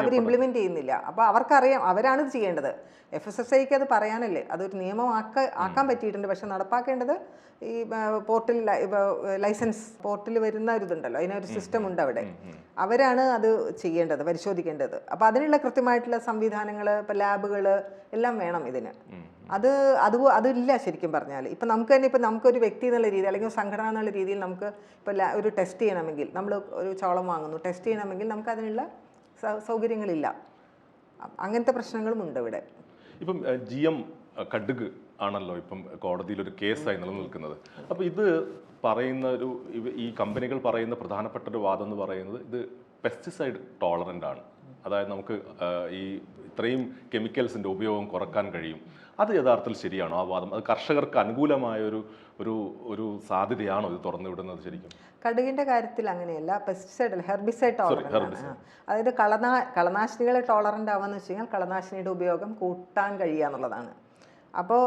അവർ ഇംപ്ലിമെന്റ് ചെയ്യുന്നില്ല. അപ്പൊ അവർക്കറിയാം അവരാണ് ഇത് ചെയ്യേണ്ടത്. എഫ് എസ് എസ് ഐക്ക് അത് പറയാനല്ലേ? അതൊരു നിയമം ആക്ക ആക്കാൻ പറ്റിയിട്ടുണ്ട്. പക്ഷെ നടപ്പാക്കേണ്ടത് ഈ പോർട്ടിൽ ലൈസൻസ് പോർട്ടിൽ വരുന്ന ഒരു ഇതുണ്ടല്ലോ. അതിനൊരു സിസ്റ്റം ഉണ്ട് അവിടെ. അവരാണ് അത് ചെയ്യേണ്ടത് പരിശോധിക്കേണ്ടത്. അപ്പോൾ അതിനുള്ള കൃത്യമായിട്ടുള്ള സംവിധാനങ്ങൾ ഇപ്പോൾ ലാബുകൾ എല്ലാം വേണം ഇതിന്. അത് അത് അതില്ല ശരിക്കും പറഞ്ഞാൽ. ഇപ്പം നമുക്ക് തന്നെ ഇപ്പം നമുക്കൊരു വ്യക്തി എന്നുള്ള രീതി അല്ലെങ്കിൽ സംഘടന എന്നുള്ള രീതിയിൽ നമുക്ക് ഇപ്പോൾ ഒരു ടെസ്റ്റ് ചെയ്യണമെങ്കിൽ നമ്മൾ ഒരു ചോളം വാങ്ങുന്നു ടെസ്റ്റ് ചെയ്യണമെങ്കിൽ നമുക്ക് അതിനുള്ള സൗകര്യങ്ങളില്ല. അങ്ങനത്തെ പ്രശ്നങ്ങളും ഉണ്ട് ഇവിടെ. ഇപ്പം ജി എം കടുക് ആണല്ലോ ഇപ്പം കോടതിയിൽ ഒരു കേസായി നിലനിൽക്കുന്നത്. അപ്പോൾ ഇത് പറയുന്ന ഒരു ഈ കമ്പനികൾ പറയുന്ന പ്രധാനപ്പെട്ട ഒരു വാദം എന്ന് പറയുന്നത് ഇത് പെസ്റ്റിസൈഡ് ടോളറന്റ് ആണ്. അതായത് നമുക്ക് ഈ ഇത്രയും കെമിക്കൽസിന്റെ ഉപയോഗം കുറയ്ക്കാൻ കഴിയും. അത് യഥാർത്ഥത്തിൽ ശരിയാണോ ആ വാദം? അത് കർഷകർക്ക് അനുകൂലമായ ഒരു ഒരു ഒരു സാധ്യതയാണോ ഇത് തുറന്നു വിടുന്നത് ശരിക്കും? കടുകിന്റെ കാര്യത്തിൽ അങ്ങനെയല്ല. Pesticide herbicide tolerant. അതായത് കളനാ കളനാശിനികളെ ടോളറന്റ് ആവാന്ന് വെച്ച് കഴിഞ്ഞാൽ കളനാശിനിയുടെ ഉപയോഗം കൂട്ടാൻ കഴിയുക എന്നുള്ളതാണ്. അപ്പോൾ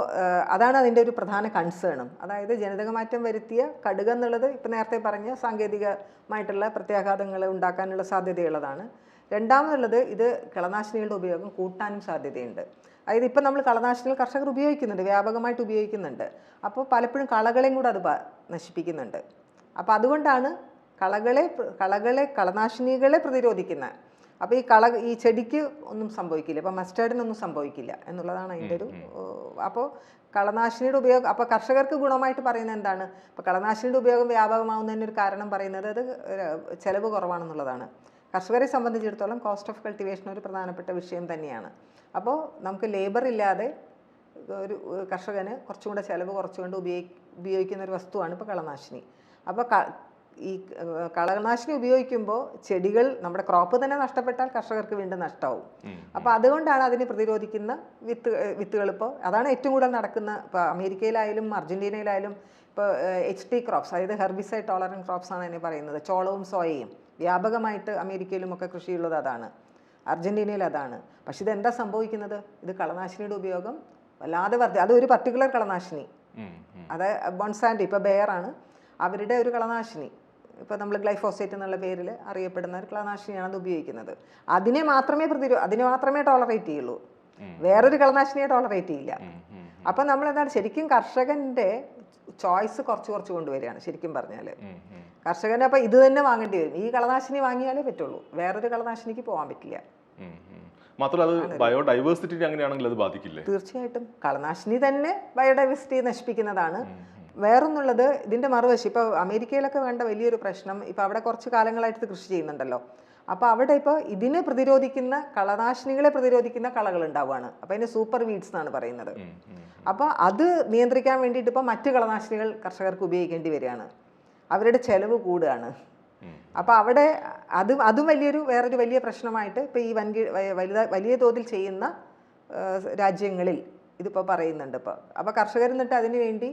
അതാണ് അതിന്റെ ഒരു പ്രധാന കൺസേണും അതായത് ജനിതകമാറ്റം വരുത്തിയ കടുക് എന്നുള്ളത് ഇപ്പം നേരത്തെ പറഞ്ഞ സാങ്കേതികമായിട്ടുള്ള പ്രത്യാഘാതങ്ങൾ ഉണ്ടാക്കാനുള്ള സാധ്യതയുള്ളതാണ്. രണ്ടാമതുള്ളത് ഇത് കളനാശിനികളുടെ ഉപയോഗം കൂട്ടാനും സാധ്യതയുണ്ട്. അതായത് ഇപ്പം നമ്മൾ കളനാശിനികൾ കർഷകർ ഉപയോഗിക്കുന്നുണ്ട് വ്യാപകമായിട്ട് ഉപയോഗിക്കുന്നുണ്ട്. അപ്പോൾ പലപ്പോഴും കളകളെയും കൂടെ അത് നശിപ്പിക്കുന്നുണ്ട്. അപ്പോൾ അതുകൊണ്ടാണ് കളകളെ കളകളെ കളനാശിനികളെ പ്രതിരോധിക്കുന്ന അപ്പോൾ ഈ കള ഈ ചെടിക്ക് ഒന്നും സംഭവിക്കില്ല ഇപ്പം മസ്റ്റേർഡിനൊന്നും സംഭവിക്കില്ല എന്നുള്ളതാണ് അതിന്റെ ഒരു അപ്പോൾ കളനാശിനിയുടെ ഉപയോഗം അപ്പോൾ കർഷകർക്ക് ഗുണമായിട്ട് പറയുന്നത് എന്താണ്? ഇപ്പോൾ കളനാശിനിയുടെ ഉപയോഗം വ്യാപകമാവുന്നതിന് ഒരു കാരണം പറയുന്നത് അത് ചിലവ് കുറവാണെന്നുള്ളതാണ്. കർഷകരെ സംബന്ധിച്ചിടത്തോളം കോസ്റ്റ് ഓഫ് കൾട്ടിവേഷൻ ഒരു പ്രധാനപ്പെട്ട വിഷയം തന്നെയാണ്. അപ്പോൾ നമുക്ക് ലേബർ ഇല്ലാതെ ഒരു കർഷകന് കുറച്ചും കൂടെ ചിലവ് കുറച്ചുകൊണ്ട് ഉപയോഗി ഉപയോഗിക്കുന്ന ഒരു വസ്തുവാണ് ഇപ്പോൾ കളനാശിനി. അപ്പോൾ ഈ കളനാശിനി ഉപയോഗിക്കുമ്പോൾ ചെടികൾ നമ്മുടെ ക്രോപ്പ് തന്നെ നഷ്ടപ്പെട്ടാൽ കർഷകർക്ക് വീണ്ടും നഷ്ടമാവും. അപ്പോൾ അതുകൊണ്ടാണ് അതിനെ പ്രതിരോധിക്കുന്ന വിത്ത് വിത്തുകൾ ഇപ്പോൾ അതാണ് ഏറ്റവും കൂടുതൽ നടക്കുന്ന ഇപ്പോൾ അമേരിക്കയിലായാലും അർജന്റീനയിലായാലും ഇപ്പോൾ എച്ച് ടി ക്രോപ്സ് അതായത് ഹെർബിസൈഡ് ടോളറന്റ് ക്രോപ്സ് ആണ് അതിനെ പറയുന്നത്. ചോളവും സോയയും വ്യാപകമായിട്ട് അമേരിക്കയിലും ഒക്കെ കൃഷിയുള്ളത് അതാണ്. അർജന്റീനയിൽ അതാണ് പക്ഷെ ഇതെന്താ സംഭവിക്കുന്നത്? ഇത് കളനാശിനിയുടെ ഉപയോഗം വല്ലാതെ വർദ്ധി അത് ഒരു പർട്ടിക്കുലർ കളനാശിനി. അത് ബോൺസാൻഡി ഇപ്പോൾ ബെയറാണ് അവരുടെ ഒരു കളനാശിനി. ഇപ്പോൾ നമ്മൾ ഗ്ലൈഫോസേറ്റ് എന്നുള്ള പേരിൽ അറിയപ്പെടുന്ന ഒരു കളനാശിനിയാണ് അത് ഉപയോഗിക്കുന്നത്. അതിനെ മാത്രമേ പ്രതിരോ അതിനെ മാത്രമേ ടോളറേറ്റ് ചെയ്യുള്ളൂ. വേറൊരു കളനാശിനിയെ ടോളറേറ്റ് ചെയ്യില്ല. അപ്പം നമ്മൾ എന്താണ് ശരിക്കും കർഷകന്റെ ചോയ്സ് കുറച്ച് കുറച്ച് കൊണ്ടുവരികയാണ് ശരിക്കും പറഞ്ഞാൽ. കർഷകനെ അപ്പം ഇത് തന്നെ വാങ്ങേണ്ടി വരും. ഈ കളനാശിനി വാങ്ങിയാലേ പറ്റുള്ളൂ. വേറൊരു കളനാശിനിക്ക് പോകാൻ പറ്റില്ല. മാത്രമല്ല അത് ബയോഡൈവേഴ്സിറ്റി അങ്ങനെയാണെങ്കിൽ അത് ബാധിക്കില്ലേ? തീർച്ചയായിട്ടും. കളനാശിനി തന്നെ ബയോഡൈവേഴ്സിറ്റി നശിപ്പിക്കുന്നതാണ്. വേറൊന്നുള്ളത് ഇതിന്റെ മറുവശം ഇപ്പോൾ അമേരിക്കയിലൊക്കെ വേണ്ട വലിയൊരു പ്രശ്നം ഇപ്പോൾ അവിടെ കുറച്ച് കാലങ്ങളായിട്ട് കൃഷി ചെയ്യുന്നുണ്ടല്ലോ. അപ്പോൾ അവിടെ ഇപ്പോൾ ഇതിനെ പ്രതിരോധിക്കുന്ന കളനാശിനികളെ പ്രതിരോധിക്കുന്ന കളകൾ ഉണ്ടാവുകയാണ്. അപ്പോൾ അതിന് സൂപ്പർ വീഡ്സ് എന്നാണ് പറയുന്നത്. അപ്പോൾ അത് നിയന്ത്രിക്കാൻ വേണ്ടിയിട്ട് ഇപ്പോൾ മറ്റു കളനാശിനികൾ കർഷകർക്ക് ഉപയോഗിക്കേണ്ടി വരികയാണ്. അവരുടെ ചെലവ് കൂടുകയാണ്. അപ്പോൾ അവിടെ അത് അതും വലിയൊരു വേറൊരു വലിയ പ്രശ്നമായിട്ട് ഇപ്പോൾ ഈ വൻകി വലുത വലിയ തോതിൽ ചെയ്യുന്ന രാജ്യങ്ങളിൽ ഇതിപ്പോൾ പറയുന്നുണ്ട് ഇപ്പോൾ അപ്പോൾ കർഷകർ എന്നിട്ട് അതിന് വേണ്ടി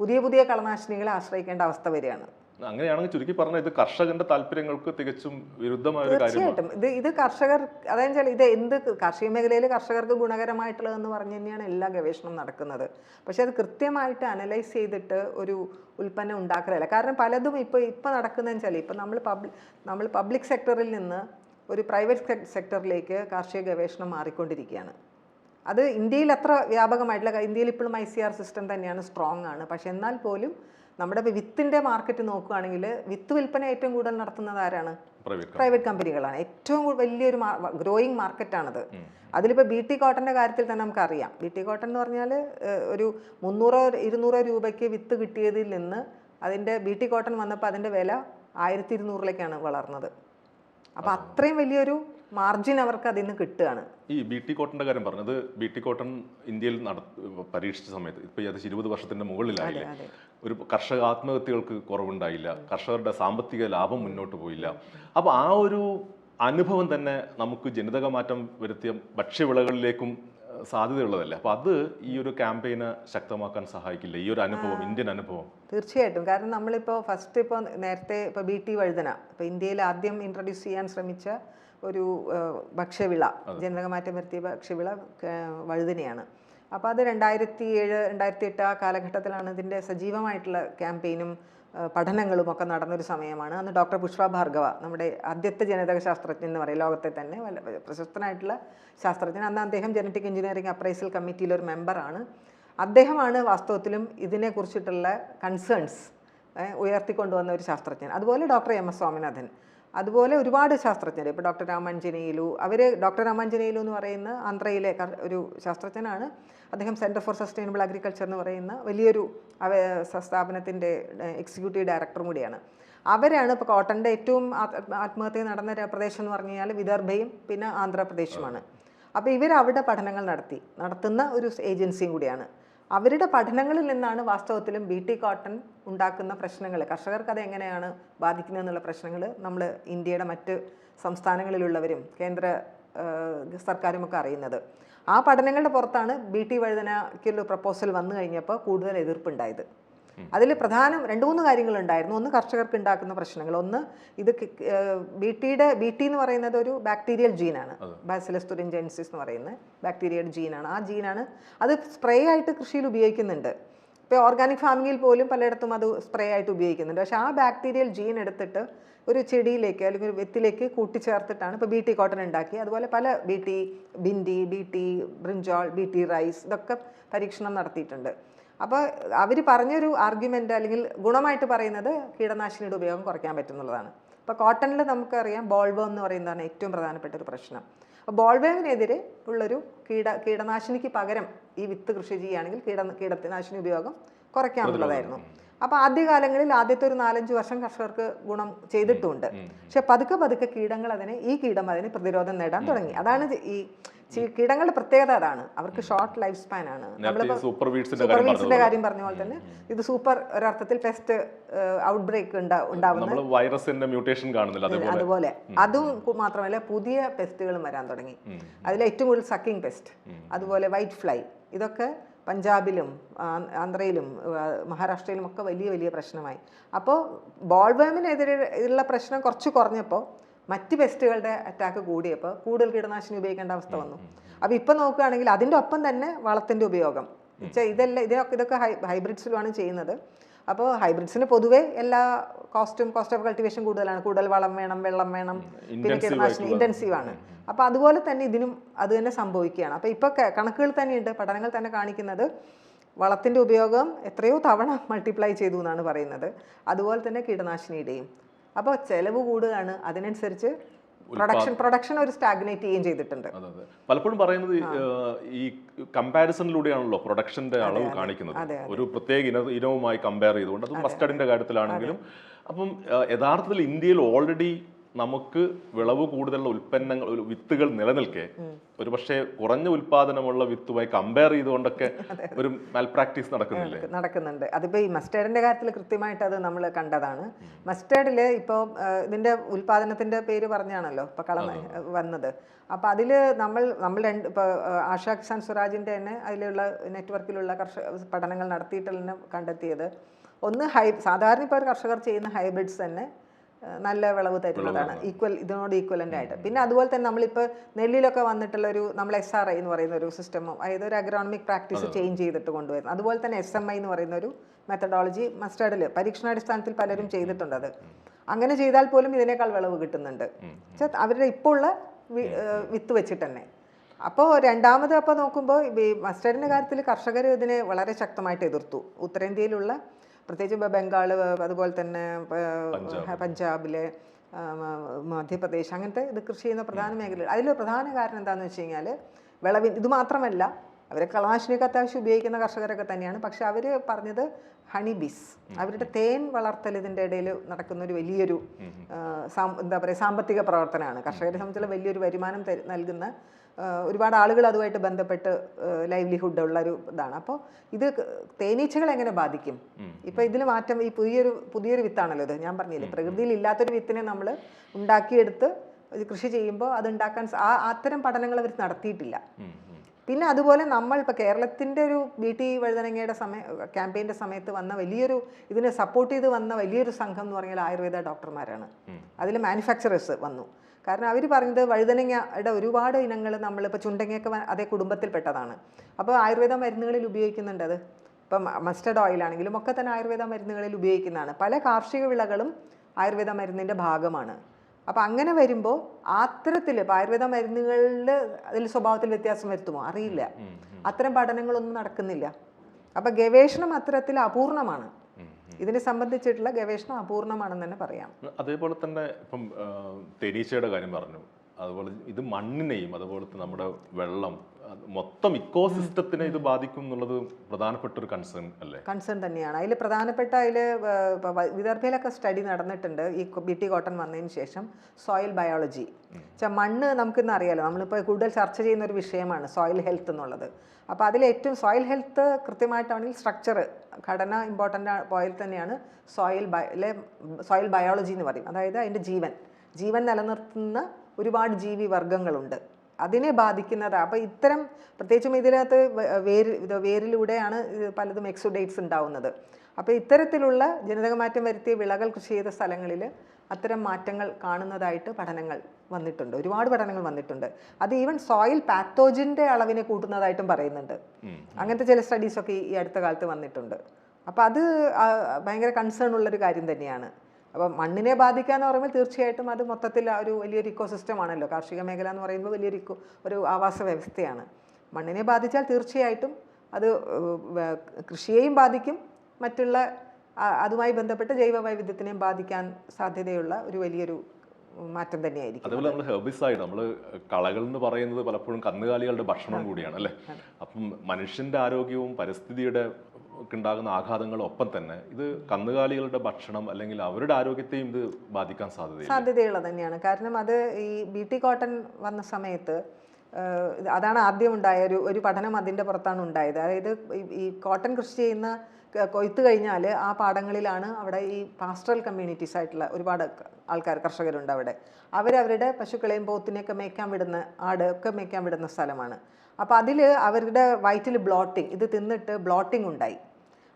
പുതിയ പുതിയ കളനാശിനികളെ ആശ്രയിക്കേണ്ട അവസ്ഥ വരികയാണ്. അങ്ങനെയാണെങ്കിൽ ചുരുക്കി പറഞ്ഞ ഇത് കർഷകന്റെ താല്പര്യങ്ങൾക്ക് തികച്ചും വിരുദ്ധമായ ഒരു കാര്യമാണ് ഇത് ഇത് കർഷകർ അതായത് ഇത് എന്ത് കാർഷിക മേഖലയിൽ കർഷകർക്ക് ഗുണകരമായിട്ടുള്ളതെന്ന് പറഞ്ഞു തന്നെയാണ് എല്ലാ ഗവേഷണം നടക്കുന്നത്. പക്ഷെ അത് കൃത്യമായിട്ട് അനലൈസ് ചെയ്തിട്ട് ഒരു ഉൽപ്പന്നം ഉണ്ടാക്കലല്ല. കാരണം പലതും ഇപ്പോൾ ഇപ്പോൾ നടക്കുന്നതെന്ന് വെച്ചാൽ ഇപ്പം നമ്മൾ പബ്ലിക് നമ്മൾ പബ്ലിക് സെക്ടറിൽ നിന്ന് ഒരു പ്രൈവറ്റ് സെക്ടറിലേക്ക് കാർഷിക ഗവേഷണം മാറിക്കൊണ്ടിരിക്കുകയാണ്. അത് ഇന്ത്യയിൽ അത്ര വ്യാപകമായിട്ടുള്ള ഇന്ത്യയിൽ ഇപ്പോഴും ഐ സി ആർ സിസ്റ്റം തന്നെയാണ് സ്ട്രോങ് ആണ് പക്ഷെ എന്നാൽ പോലും നമ്മുടെ വിത്തിന്റെ വിത്തിന്റെ മാർക്കറ്റ് നോക്കുകയാണെങ്കിൽ വിത്ത് വിൽപ്പന ഏറ്റവും കൂടുതൽ നടത്തുന്നത് ആരാണ്? പ്രൈവറ്റ് കമ്പനികളാണ്. ഏറ്റവും വലിയൊരു ഗ്രോയിങ് മാർക്കറ്റാണത്. അതിലിപ്പോൾ ബി ടി കോട്ടന്റെ കാര്യത്തിൽ തന്നെ നമുക്കറിയാം. ബി ടി കോട്ടൺ എന്ന് പറഞ്ഞാൽ ഒരു മുന്നൂറോ ഇരുന്നൂറോ രൂപയ്ക്ക് വിത്ത് കിട്ടിയതിൽ നിന്ന് അതിന്റെ ബി ടി കോട്ടൺ വന്നപ്പോൾ അതിന്റെ വില ആയിരത്തി ഇരുന്നൂറിലേക്കാണ് വളർന്നത്. അപ്പോൾ അത്രയും വലിയൊരു മാർജിൻ അവർക്ക് അതിൽ നിന്ന് കിട്ടുകയാണ്. ഈ ബി ടി കോട്ടന്റെ കാര്യം പറഞ്ഞത് ബി ടി കോട്ടൺ ഇന്ത്യയിൽ നട പരീക്ഷിച്ച സമയത്ത് ഇപ്പൊ ഏകദേശം ഇരുപത് വർഷത്തിന്റെ മുകളിലായില്ലേ. ഒരു കർഷക ആത്മഹത്യകൾക്ക് കുറവുണ്ടായില്ല. കർഷകരുടെ സാമ്പത്തിക ലാഭം മുന്നോട്ട് പോയില്ല. അപ്പൊ ആ ഒരു അനുഭവം തന്നെ നമുക്ക് ജനിതക മാറ്റം വരുത്തിയ ഭക്ഷ്യവിളകളിലേക്കും സാധ്യതയുള്ളതല്ല സാധ്യതയുള്ളതല്ലേ? അപ്പൊ അത് ഈ ഒരു ക്യാമ്പയിന് ശക്തമാക്കാൻ സഹായിക്കില്ല? ഈ ഒരു അനുഭവം ഇന്ത്യൻ അനുഭവം? തീർച്ചയായിട്ടും. കാരണം നമ്മളിപ്പോൾ ഫസ്റ്റ് ഇപ്പോൾ നേരത്തെ ഇപ്പോൾ ബി ടി വഴുതന. ഇപ്പോൾ ഇന്ത്യയിൽ ആദ്യം ഇൻട്രൊഡ്യൂസ് ചെയ്യാൻ ശ്രമിച്ച ഒരു ഭക്ഷ്യവിള ജനകമാറ്റം വരുത്തിയ ഭക്ഷ്യവിള വഴുതനയാണ്. അപ്പോൾ അത് രണ്ടായിരത്തി ഏഴ് രണ്ടായിരത്തി എട്ട് ആ കാലഘട്ടത്തിലാണ് ഇതിന്റെ സജീവമായിട്ടുള്ള ക്യാമ്പയിനും പഠനങ്ങളും ഒക്കെ നടന്നൊരു സമയമാണ്. അന്ന് ഡോക്ടർ പുഷ്പ ഭാർഗവ നമ്മുടെ ആദ്യത്തെ ജനിതക ശാസ്ത്രജ്ഞൻ എന്ന് പറയും ലോകത്തെ തന്നെ പ്രശസ്തനായിട്ടുള്ള ശാസ്ത്രജ്ഞൻ. അന്ന് അദ്ദേഹം ജനറ്റിക് എഞ്ചിനീയറിംഗ് അപ്രൈസൽ കമ്മിറ്റിയിലെ ഒരു മെമ്പറാണ്. അദ്ദേഹമാണ് വാസ്തവത്തിലും ഇതിനെക്കുറിച്ചിട്ടുള്ള കൺസേൺസ് ഉയർത്തിക്കൊണ്ടുവന്ന ഒരു ശാസ്ത്രജ്ഞൻ. അതുപോലെ ഡോക്ടർ എം എസ് സ്വാമിനാഥൻ. അതുപോലെ ഒരുപാട് ശാസ്ത്രജ്ഞർ ഇപ്പോൾ ഡോക്ടർ രാമാഞ്ജനേലു അവർ ഡോക്ടർ രാമാഞ്ജനേലു എന്ന് പറയുന്ന ആന്ധ്രയിലെ ഒരു ശാസ്ത്രജ്ഞനാണ്. അദ്ദേഹം സെന്റർ ഫോർ സസ്റ്റൈനബിൾ അഗ്രികൾച്ചർ എന്ന് പറയുന്ന വലിയൊരു സ്ഥാപനത്തിന്റെ എക്സിക്യൂട്ടീവ് ഡയറക്ടറും കൂടിയാണ്. അവരാണ് ഇപ്പോൾ കോട്ടന്റെ ഏറ്റവും ആത്മ- ആത്മഹത്യ നടന്ന പ്രദേശം എന്ന് പറഞ്ഞു കഴിഞ്ഞാൽ വിദർഭയും പിന്നെ ആന്ധ്രാപ്രദേശുമാണ്. അപ്പോൾ ഇവർ അവിടെ പഠനങ്ങൾ നടത്തി നടത്തുന്ന ഒരു ഏജൻസിയും കൂടിയാണ്. അവരുടെ പഠനങ്ങളിൽ നിന്നാണ് വാസ്തവത്തിലും ബി ടി കോട്ടൺ ഉണ്ടാക്കുന്ന പ്രശ്നങ്ങൾ. കർഷകർക്ക് അത് എങ്ങനെയാണ് ബാധിക്കുന്നത് എന്നുള്ള പ്രശ്നങ്ങൾ നമ്മൾ ഇന്ത്യയുടെ മറ്റ് സംസ്ഥാനങ്ങളിലുള്ളവരും കേന്ദ്ര സർക്കാരും സർക്കാരുമൊക്കെ അറിയുന്നത്. ആ പഠനങ്ങളുടെ പുറത്താണ് ബി ടി വഴുതനയ്ക്കുള്ള പ്രപ്പോസൽ വന്നു കഴിഞ്ഞപ്പോൾ കൂടുതൽ എതിർപ്പുണ്ടായത്. അതിൽ പ്രധാനം രണ്ട് മൂന്ന് കാര്യങ്ങളുണ്ടായിരുന്നു. ഒന്ന് കർഷകർക്ക് ഉണ്ടാക്കുന്ന പ്രശ്നങ്ങൾ. ഒന്ന് ഇത് ബി ടിയുടെ ബി ടി എന്ന് പറയുന്നത് ഒരു ബാക്ടീരിയൽ ജീനാണ് ബാസിലസ് ജെൻസിസ് എന്ന് പറയുന്ന ബാക്ടീരിയയുടെ ജീനാണ് ആ ജീനാണ് അത് സ്പ്രേ ആയിട്ട് കൃഷിയിൽ ഉപയോഗിക്കുന്നുണ്ട്. ഇപ്പോൾ ഓർഗാനിക് ഫാമിങ്ങിൽ പോലും പലയിടത്തും അത് സ്പ്രേ ആയിട്ട് ഉപയോഗിക്കുന്നുണ്ട്. പക്ഷേ ആ ബാക്ടീരിയൽ ജീൻ എടുത്തിട്ട് ഒരു ചെടിയിലേക്ക് അല്ലെങ്കിൽ ഒരു വെത്തിലേക്ക് കൂട്ടിച്ചേർത്തിട്ടാണ് ഇപ്പോൾ ബി ടി കോട്ടൺ ഉണ്ടാക്കി അതുപോലെ പല B T bhindi B T brinjal B T rice ഇതൊക്കെ പരീക്ഷണം നടത്തിയിട്ടുണ്ട്. അപ്പോൾ അവർ പറഞ്ഞൊരു ആർഗ്യുമെന്റ് അല്ലെങ്കിൽ ഗുണമായിട്ട് പറയുന്നത് കീടനാശിനിയുടെ ഉപയോഗം കുറയ്ക്കാൻ പറ്റുന്നുള്ളതാണ്. ഇപ്പോൾ കോട്ടണിൽ നമുക്കറിയാം ബോൾവേം എന്ന് പറയുന്നതാണ് ഏറ്റവും പ്രധാനപ്പെട്ട ഒരു പ്രശ്നം. അപ്പോൾ ബോൾവേമിനെതിരെ ഉള്ളൊരു കീട കീടനാശിനിക്ക് പകരം ഈ വിത്ത് കൃഷി ചെയ്യുകയാണെങ്കിൽ കീട കീടനാശിനി ഉപയോഗം കുറയ്ക്കാമെന്നുള്ളതായിരുന്നു അപ്പോൾ ആദ്യകാലങ്ങളിൽ ആദ്യത്തെ ഒരു നാലഞ്ച് വർഷം കർഷകർക്ക് ഗുണം ചെയ്തിട്ടുണ്ട്. പക്ഷെ പതുക്കെ പതുക്കെ കീടങ്ങൾ അതിനെ ഈ കീടം അതിന് പ്രതിരോധം നേടാൻ തുടങ്ങി. അതാണ് ഈ കീടങ്ങളുടെ പ്രത്യേകത അതാണ്. അവർക്ക് ഷോർട്ട് ലൈഫ് സ്പാൻ ആണ്. സൂപ്പർ വീഡ്സിന്റെ കാര്യം പറഞ്ഞ പോലെ തന്നെ ഇത് സൂപ്പർ ഒരർത്ഥത്തിൽ പെസ്റ്റ് ഔട്ട് ബ്രേക്ക് ഉണ്ടാവുന്ന വൈറസിന്റെ മ്യൂട്ടേഷൻ കാണുന്നില്ല അതേപോലെ. അതുപോലെ. അതും മാത്രമല്ല പുതിയ പെസ്റ്റുകളും വരാൻ തുടങ്ങി. അതിൽ ഏറ്റവും കൂടുതൽ സക്കിംഗ് പെസ്റ്റ് അതുപോലെ വൈറ്റ് ഫ്ലൈ ഇതൊക്കെ പഞ്ചാബിലും ആന്ധ്രയിലും മഹാരാഷ്ട്രയിലും ഒക്കെ വലിയ വലിയ പ്രശ്നമായി. അപ്പോൾ ബോൾവേമിനെതിരെ ഉള്ള പ്രശ്നം കുറച്ച് കുറഞ്ഞപ്പോൾ മറ്റ് പെസ്റ്റുകളുടെ അറ്റാക്ക് കൂടിയപ്പോൾ കൂടുതൽ കീടനാശിനി ഉപയോഗിക്കേണ്ട അവസ്ഥ വന്നു. അപ്പോൾ ഇപ്പം നോക്കുകയാണെങ്കിൽ അതിന്റെ ഒപ്പം തന്നെ വളത്തിന്റെ ഉപയോഗം. വെച്ചാൽ ഇതെല്ലാം ഇതൊക്കെ ഇതൊക്കെ ഹൈ ഹൈബ്രിഡ്സിലുമാണ് ചെയ്യുന്നത്. അപ്പോൾ ഹൈബ്രിഡ്സിന് പൊതുവേ എല്ലാ കോസ്റ്റും കോസ്റ്റ് ഓഫ് കൾട്ടിവേഷൻ കൂടുതലാണ്. കൂടുതൽ വളം വേണം വെള്ളം വേണം പിന്നെ കീടനാശിനി ഇന്റൻസീവ് ആണ്. അപ്പോൾ അതുപോലെ തന്നെ ഇതിനും അത് തന്നെ സംഭവിക്കുകയാണ്. അപ്പോൾ ഇപ്പോൾ കണക്കുകൾ തന്നെയുണ്ട്. പഠനങ്ങൾ തന്നെ കാണിക്കുന്നത് വളത്തിന്റെ ഉപയോഗം എത്രയോ തവണ മൾട്ടിപ്ലൈ ചെയ്തു എന്നാണ് പറയുന്നത്. അതുപോലെ തന്നെ കീടനാശിനിയുടെയും. അപ്പോൾ ചിലവ് കൂടുകയാണ്. അതിനനുസരിച്ച് പ്രൊഡക്ഷൻ പ്രൊഡക്ഷൻ ഒരു സ്റ്റാഗ്നേറ്റ് ചെയ്യുകയും ചെയ്തിട്ടുണ്ട്. പലപ്പോഴും പറയുന്നത് ഈ കമ്പാരിസണിലൂടെയാണല്ലോ പ്രൊഡക്ഷന്റെ അളവ് കാണിക്കുന്നത്. ഒരു പ്രത്യേക ഇന ഇനവുമായി കമ്പയർ ചെയ്തുകൊണ്ട് അത് മസ്റ്റർഡിന്റെ കാര്യത്തിലാണെങ്കിലും അപ്പം യഥാർത്ഥത്തിൽ ഇന്ത്യയിൽ ഓൾറെഡി നമുക്ക് വിളവ് കൂടുതലുള്ള ഉൽപ്പന്നങ്ങൾ വിത്തുകൾ നിലനിൽക്കെ ഒരു പക്ഷേ കുറഞ്ഞ ഉൽപാദനമുള്ള വിത്തുമായി കമ്പയർ ചെയ്തുകൊണ്ടൊക്കെ ഒരു മാൽപ്രാക്ടീസ് നടക്കുന്നില്ലേ? നടക്കുന്നുണ്ട്. അതിപ്പോൾ ഈ മസ്റ്റേഡിന്റെ കാര്യത്തിൽ കൃത്യമായിട്ട് അത് നമ്മൾ കണ്ടതാണ്. മസ്റ്റേർഡിൽ ഇപ്പോൾ ഇതിന്റെ ഉൽപാദനത്തിന്റെ പേര് പറഞ്ഞാണല്ലോ ഇപ്പോൾ കളം വന്നത്. അപ്പോൾ അതിൽ നമ്മൾ നമ്മൾ രണ്ട് ഇപ്പോൾ ആഷാ കിസാൻ സ്വരാജിന്റെ തന്നെ അതിലുള്ള നെറ്റ്വർക്കിലുള്ള കർഷക പഠനങ്ങൾ നടത്തിയിട്ടുള്ള കണ്ടെത്തിയത്. ഒന്ന് ഹൈ സാധാരണ ഇപ്പോൾ കർഷകർ ചെയ്യുന്ന ഹൈബ്രിഡ്സ് തന്നെ നല്ല വിളവ് തരുന്നതാണ്. ഈക്വൽ ഇതിനോട് ഈക്വലന്റ് ആയിട്ട്. പിന്നെ അതുപോലെ തന്നെ നമ്മളിപ്പോൾ നെല്ലിലൊക്കെ വന്നിട്ടുള്ള ഒരു നമ്മൾ എസ് ആർ ഐ എന്ന് പറയുന്ന ഒരു സിസ്റ്റമും അതായത് ഒരു അഗ്രോണമിക് പ്രാക്ടീസ് ചേഞ്ച് ചെയ്തിട്ട് കൊണ്ടുവരുന്നത്. അതുപോലെ തന്നെ എസ് എം ഐ എന്ന് പറയുന്ന ഒരു മെത്തഡോളജി മസ്റ്റേഡിൽ പരീക്ഷണാടിസ്ഥാനത്തിൽ പലരും ചെയ്തിട്ടുണ്ട് അത്. അങ്ങനെ ചെയ്താൽ പോലും ഇതിനേക്കാൾ വിളവ് കിട്ടുന്നുണ്ട്. പക്ഷേ അവരുടെ ഇപ്പോൾ ഉള്ള വിത്ത് വെച്ചിട്ട് തന്നെ. അപ്പോൾ രണ്ടാമത് അപ്പോൾ നോക്കുമ്പോൾ ഈ മസ്റ്റേഡിന്റെ കാര്യത്തിൽ കർഷകർ ഇതിനെ വളരെ ശക്തമായിട്ട് എതിർത്തു. ഉത്തരേന്ത്യയിലുള്ള പ്രത്യേകിച്ച് ഇപ്പോൾ ബംഗാൾ അതുപോലെ തന്നെ പഞ്ചാബിലെ മധ്യപ്രദേശ് അങ്ങനത്തെ ഇത് കൃഷി ചെയ്യുന്ന പ്രധാന മേഖലകൾ. അതിൽ പ്രധാന കാരണം എന്താണെന്ന് വെച്ച് കഴിഞ്ഞാൽ വിളവിൻ ഇത് മാത്രമല്ല അവരെ കളനാശിനിയൊക്കെ അത്യാവശ്യം ഉപയോഗിക്കുന്ന കർഷകരൊക്കെ തന്നെയാണ്. പക്ഷെ അവർ പറഞ്ഞത് ഹണി ബീസ്. അവരുടെ തേൻ വളർത്തൽ ഇതിന്റെ ഇടയിൽ നടക്കുന്ന ഒരു വലിയൊരു എന്താ പറയുക സാമ്പത്തിക പ്രവർത്തനമാണ്. കർഷകരെ സംബന്ധിച്ചുള്ള വലിയൊരു വരുമാനം നൽകുന്ന ഒരുപാട് ആളുകൾ അതുമായിട്ട് ബന്ധപ്പെട്ട് ലൈവ്ലിഹുഡ് ഉള്ള ഒരു ഇതാണ്. അപ്പോൾ ഇത് തേനീച്ചകൾ എങ്ങനെ ബാധിക്കും? ഇപ്പൊ ഇതിൽ മാറ്റം ഈ പുതിയൊരു പുതിയൊരു വിത്താണല്ലോ ഇത്. ഞാൻ പറഞ്ഞില്ലേ പ്രകൃതിയിൽ ഇല്ലാത്തൊരു വിത്തിനെ നമ്മൾ ഉണ്ടാക്കിയെടുത്ത് കൃഷി ചെയ്യുമ്പോൾ അത് ഉണ്ടാക്കാൻ ആ അത്തരം പഠനങ്ങൾ അവർ നടത്തിയിട്ടില്ല. പിന്നെ അതുപോലെ നമ്മൾ ഇപ്പോൾ കേരളത്തിന്റെ ഒരു ബി ടി വഴുതനങ്ങയുടെ സമയ ക്യാമ്പയിന്റെ സമയത്ത് വന്ന വലിയൊരു ഇതിനെ സപ്പോർട്ട് ചെയ്ത് വന്ന വലിയൊരു സംഘം എന്ന് പറഞ്ഞാൽ ആയുർവേദ ഡോക്ടർമാരാണ്. അതിൽ മാനുഫാക്ചറേഴ്സ് വന്നു. കാരണം അവർ പറഞ്ഞത് വഴുതനങ്ങയുടെ ഒരുപാട് ഇനങ്ങൾ നമ്മളിപ്പോൾ ചുണ്ടങ്ങയൊക്കെ അതേ കുടുംബത്തിൽപ്പെട്ടതാണ്. അപ്പോൾ ആയുർവേദ മരുന്നുകളിൽ ഉപയോഗിക്കുന്നുണ്ട് അത്. ഇപ്പം മസ്റ്റർഡ് ഓയിൽ ആണെങ്കിലും ഒക്കെ തന്നെ ആയുർവേദ മരുന്നുകളിൽ ഉപയോഗിക്കുന്നതാണ്. പല കാർഷിക വിളകളും ആയുർവേദ മരുന്നിന്റെ ഭാഗമാണ്. അപ്പോൾ അങ്ങനെ വരുമ്പോൾ അത്തരത്തിൽ ഇപ്പോൾ ആയുർവേദ മരുന്നുകളിൽ അതിൽ സ്വഭാവത്തിൽ വ്യത്യാസം വരുത്തുമോ? അറിയില്ല. അത്തരം പഠനങ്ങളൊന്നും നടക്കുന്നില്ല. അപ്പോൾ ഗവേഷണം അത്തരത്തിൽ അപൂർണമാണ്. ഇതിനെ സംബന്ധിച്ചിട്ടുള്ള ഗവേഷണം അപൂർണമാണെന്ന് തന്നെ പറയാം. അതേപോലെ തന്നെ ഇപ്പം തേനീച്ചയുടെ കാര്യം പറഞ്ഞു. അതുപോലെ ഇത് മണ്ണിനെയും അതുപോലത്തെ നമ്മുടെ വെള്ളം മൊത്തം ഇക്കോസിസ്റ്റത്തിനെ ഇത് ബാധിക്കും എന്നുള്ളത് പ്രധാനപ്പെട്ട ഒരു കൺസേൺ അല്ലേ? കൺസേൺ തന്നെയാണ്. അതിൽ പ്രധാനപ്പെട്ട അതിൽ വിദർഭയിലൊക്കെ സ്റ്റഡി നടന്നിട്ടുണ്ട് ഈ ബി ടി കോട്ടൺ വന്നതിന് ശേഷം സോയിൽ ബയോളജി വെച്ചാൽ മണ്ണ് നമുക്കിന്ന് അറിയാലോ നമ്മളിപ്പോൾ കൂടുതൽ ചർച്ച ചെയ്യുന്ന ഒരു വിഷയമാണ് സോയിൽ ഹെൽത്ത് എന്നുള്ളത്. അപ്പോൾ അതിൽ ഏറ്റവും സോയിൽ ഹെൽത്ത് കൃത്യമായിട്ടാണെങ്കിൽ സ്ട്രക്ചർ ഘടന ഇമ്പോർട്ടന്റ് പോയിൽ തന്നെയാണ് സോയിൽ ബയ സോയിൽ ബയോളജി എന്ന് പറയും. അതായത് അതിന്റെ ജീവൻ. ജീവൻ നിലനിർത്തുന്ന ഒരുപാട് ജീവി വർഗങ്ങളുണ്ട്. അതിനെ ബാധിക്കുന്നത് അപ്പോൾ ഇത്തരം പ്രത്യേകിച്ചും ഇതിനകത്ത് വേര് വേരിലൂടെയാണ് പലതും എക്സുഡേറ്റ്സ് ഉണ്ടാവുന്നത്. അപ്പോൾ ഇത്തരത്തിലുള്ള ജനിതകമാറ്റം വരുത്തിയ വിളകൾ കൃഷി ചെയ്ത സ്ഥലങ്ങളിൽ അത്തരം മാറ്റങ്ങൾ കാണുന്നതായിട്ട് പഠനങ്ങൾ വന്നിട്ടുണ്ട്. ഒരുപാട് പഠനങ്ങൾ വന്നിട്ടുണ്ട്. അത് ഈവൻ സോയിൽ പാത്തോജിന്റെ അളവിനെ കൂട്ടുന്നതായിട്ടും പറയുന്നുണ്ട്. അങ്ങനത്തെ ചില സ്റ്റഡീസൊക്കെ ഈ അടുത്ത കാലത്ത് വന്നിട്ടുണ്ട്. അപ്പോൾ അത് ഭയങ്കര കൺസേൺ ഉള്ളൊരു കാര്യം തന്നെയാണ്. അപ്പം മണ്ണിനെ ബാധിക്കുക എന്ന് പറയുമ്പോൾ തീർച്ചയായിട്ടും അത് മൊത്തത്തിൽ ഒരു വലിയൊരു ഇക്കോസിസ്റ്റം ആണല്ലോ. കാർഷിക മേഖല എന്ന് പറയുമ്പോൾ വലിയൊരു ഇക്കോ ഒരു ആവാസ വ്യവസ്ഥയാണ്. മണ്ണിനെ ബാധിച്ചാൽ തീർച്ചയായിട്ടും അത് കൃഷിയെയും ബാധിക്കും. മറ്റുള്ള അതുമായി ബന്ധപ്പെട്ട് ജൈവ വൈവിധ്യത്തിനെയും ബാധിക്കാൻ സാധ്യതയുള്ള ഒരു വലിയൊരു മാറ്റം തന്നെയായിരിക്കും. അതേപോലെ നമ്മൾ ഹെർബിസൈഡ് നമ്മൾ കളകൾ എന്ന് പറയുന്നത് പലപ്പോഴും കന്നുകാലികളുടെ ഭക്ഷണം കൂടിയാണ് അല്ലേ? അപ്പം മനുഷ്യന്റെ ആരോഗ്യവും പരിസ്ഥിതിയുടെ ഉണ്ടാകുന്ന ആഘാതങ്ങളും ഒപ്പം തന്നെ ഇത് കന്നുകാലികളുടെ ഭക്ഷണം അല്ലെങ്കിൽ അവരുടെ ആരോഗ്യത്തെയും ഇത് ബാധിക്കാൻ സാധ്യത സാധ്യതയുള്ള തന്നെയാണ്. കാരണം അത് ഈ ബി കോട്ടൺ വന്ന സമയത്ത് അതാണ് ആദ്യം ഉണ്ടായ ഒരു ഒരു പഠനം അതിന്റെ പുറത്താണ് ഉണ്ടായത്. അതായത് ഈ- കോട്ടൺ കൃഷി ചെയ്യുന്ന കൊയ്ത്ത് കഴിഞ്ഞാൽ ആ പാടങ്ങളിലാണ് അവിടെ ഈ പാസ്റ്ററൽ കമ്മ്യൂണിറ്റീസ് ആയിട്ടുള്ള ഒരുപാട് ആൾക്കാർ കർഷകരുണ്ട് അവിടെ. അവരവരുടെ പശുക്കളെയും പോത്തിനെയൊക്കെ മേയ്ക്കാൻ വിടുന്ന ആട് ഒക്കെ മേയ്ക്കാൻ വിടുന്ന സ്ഥലമാണ്. അപ്പോൾ അതിൽ അവരുടെ വയറ്റിൽ ബ്ലോട്ടിങ് ഇത് തിന്നിട്ട് ബ്ലോട്ടിങ് ഉണ്ടായി.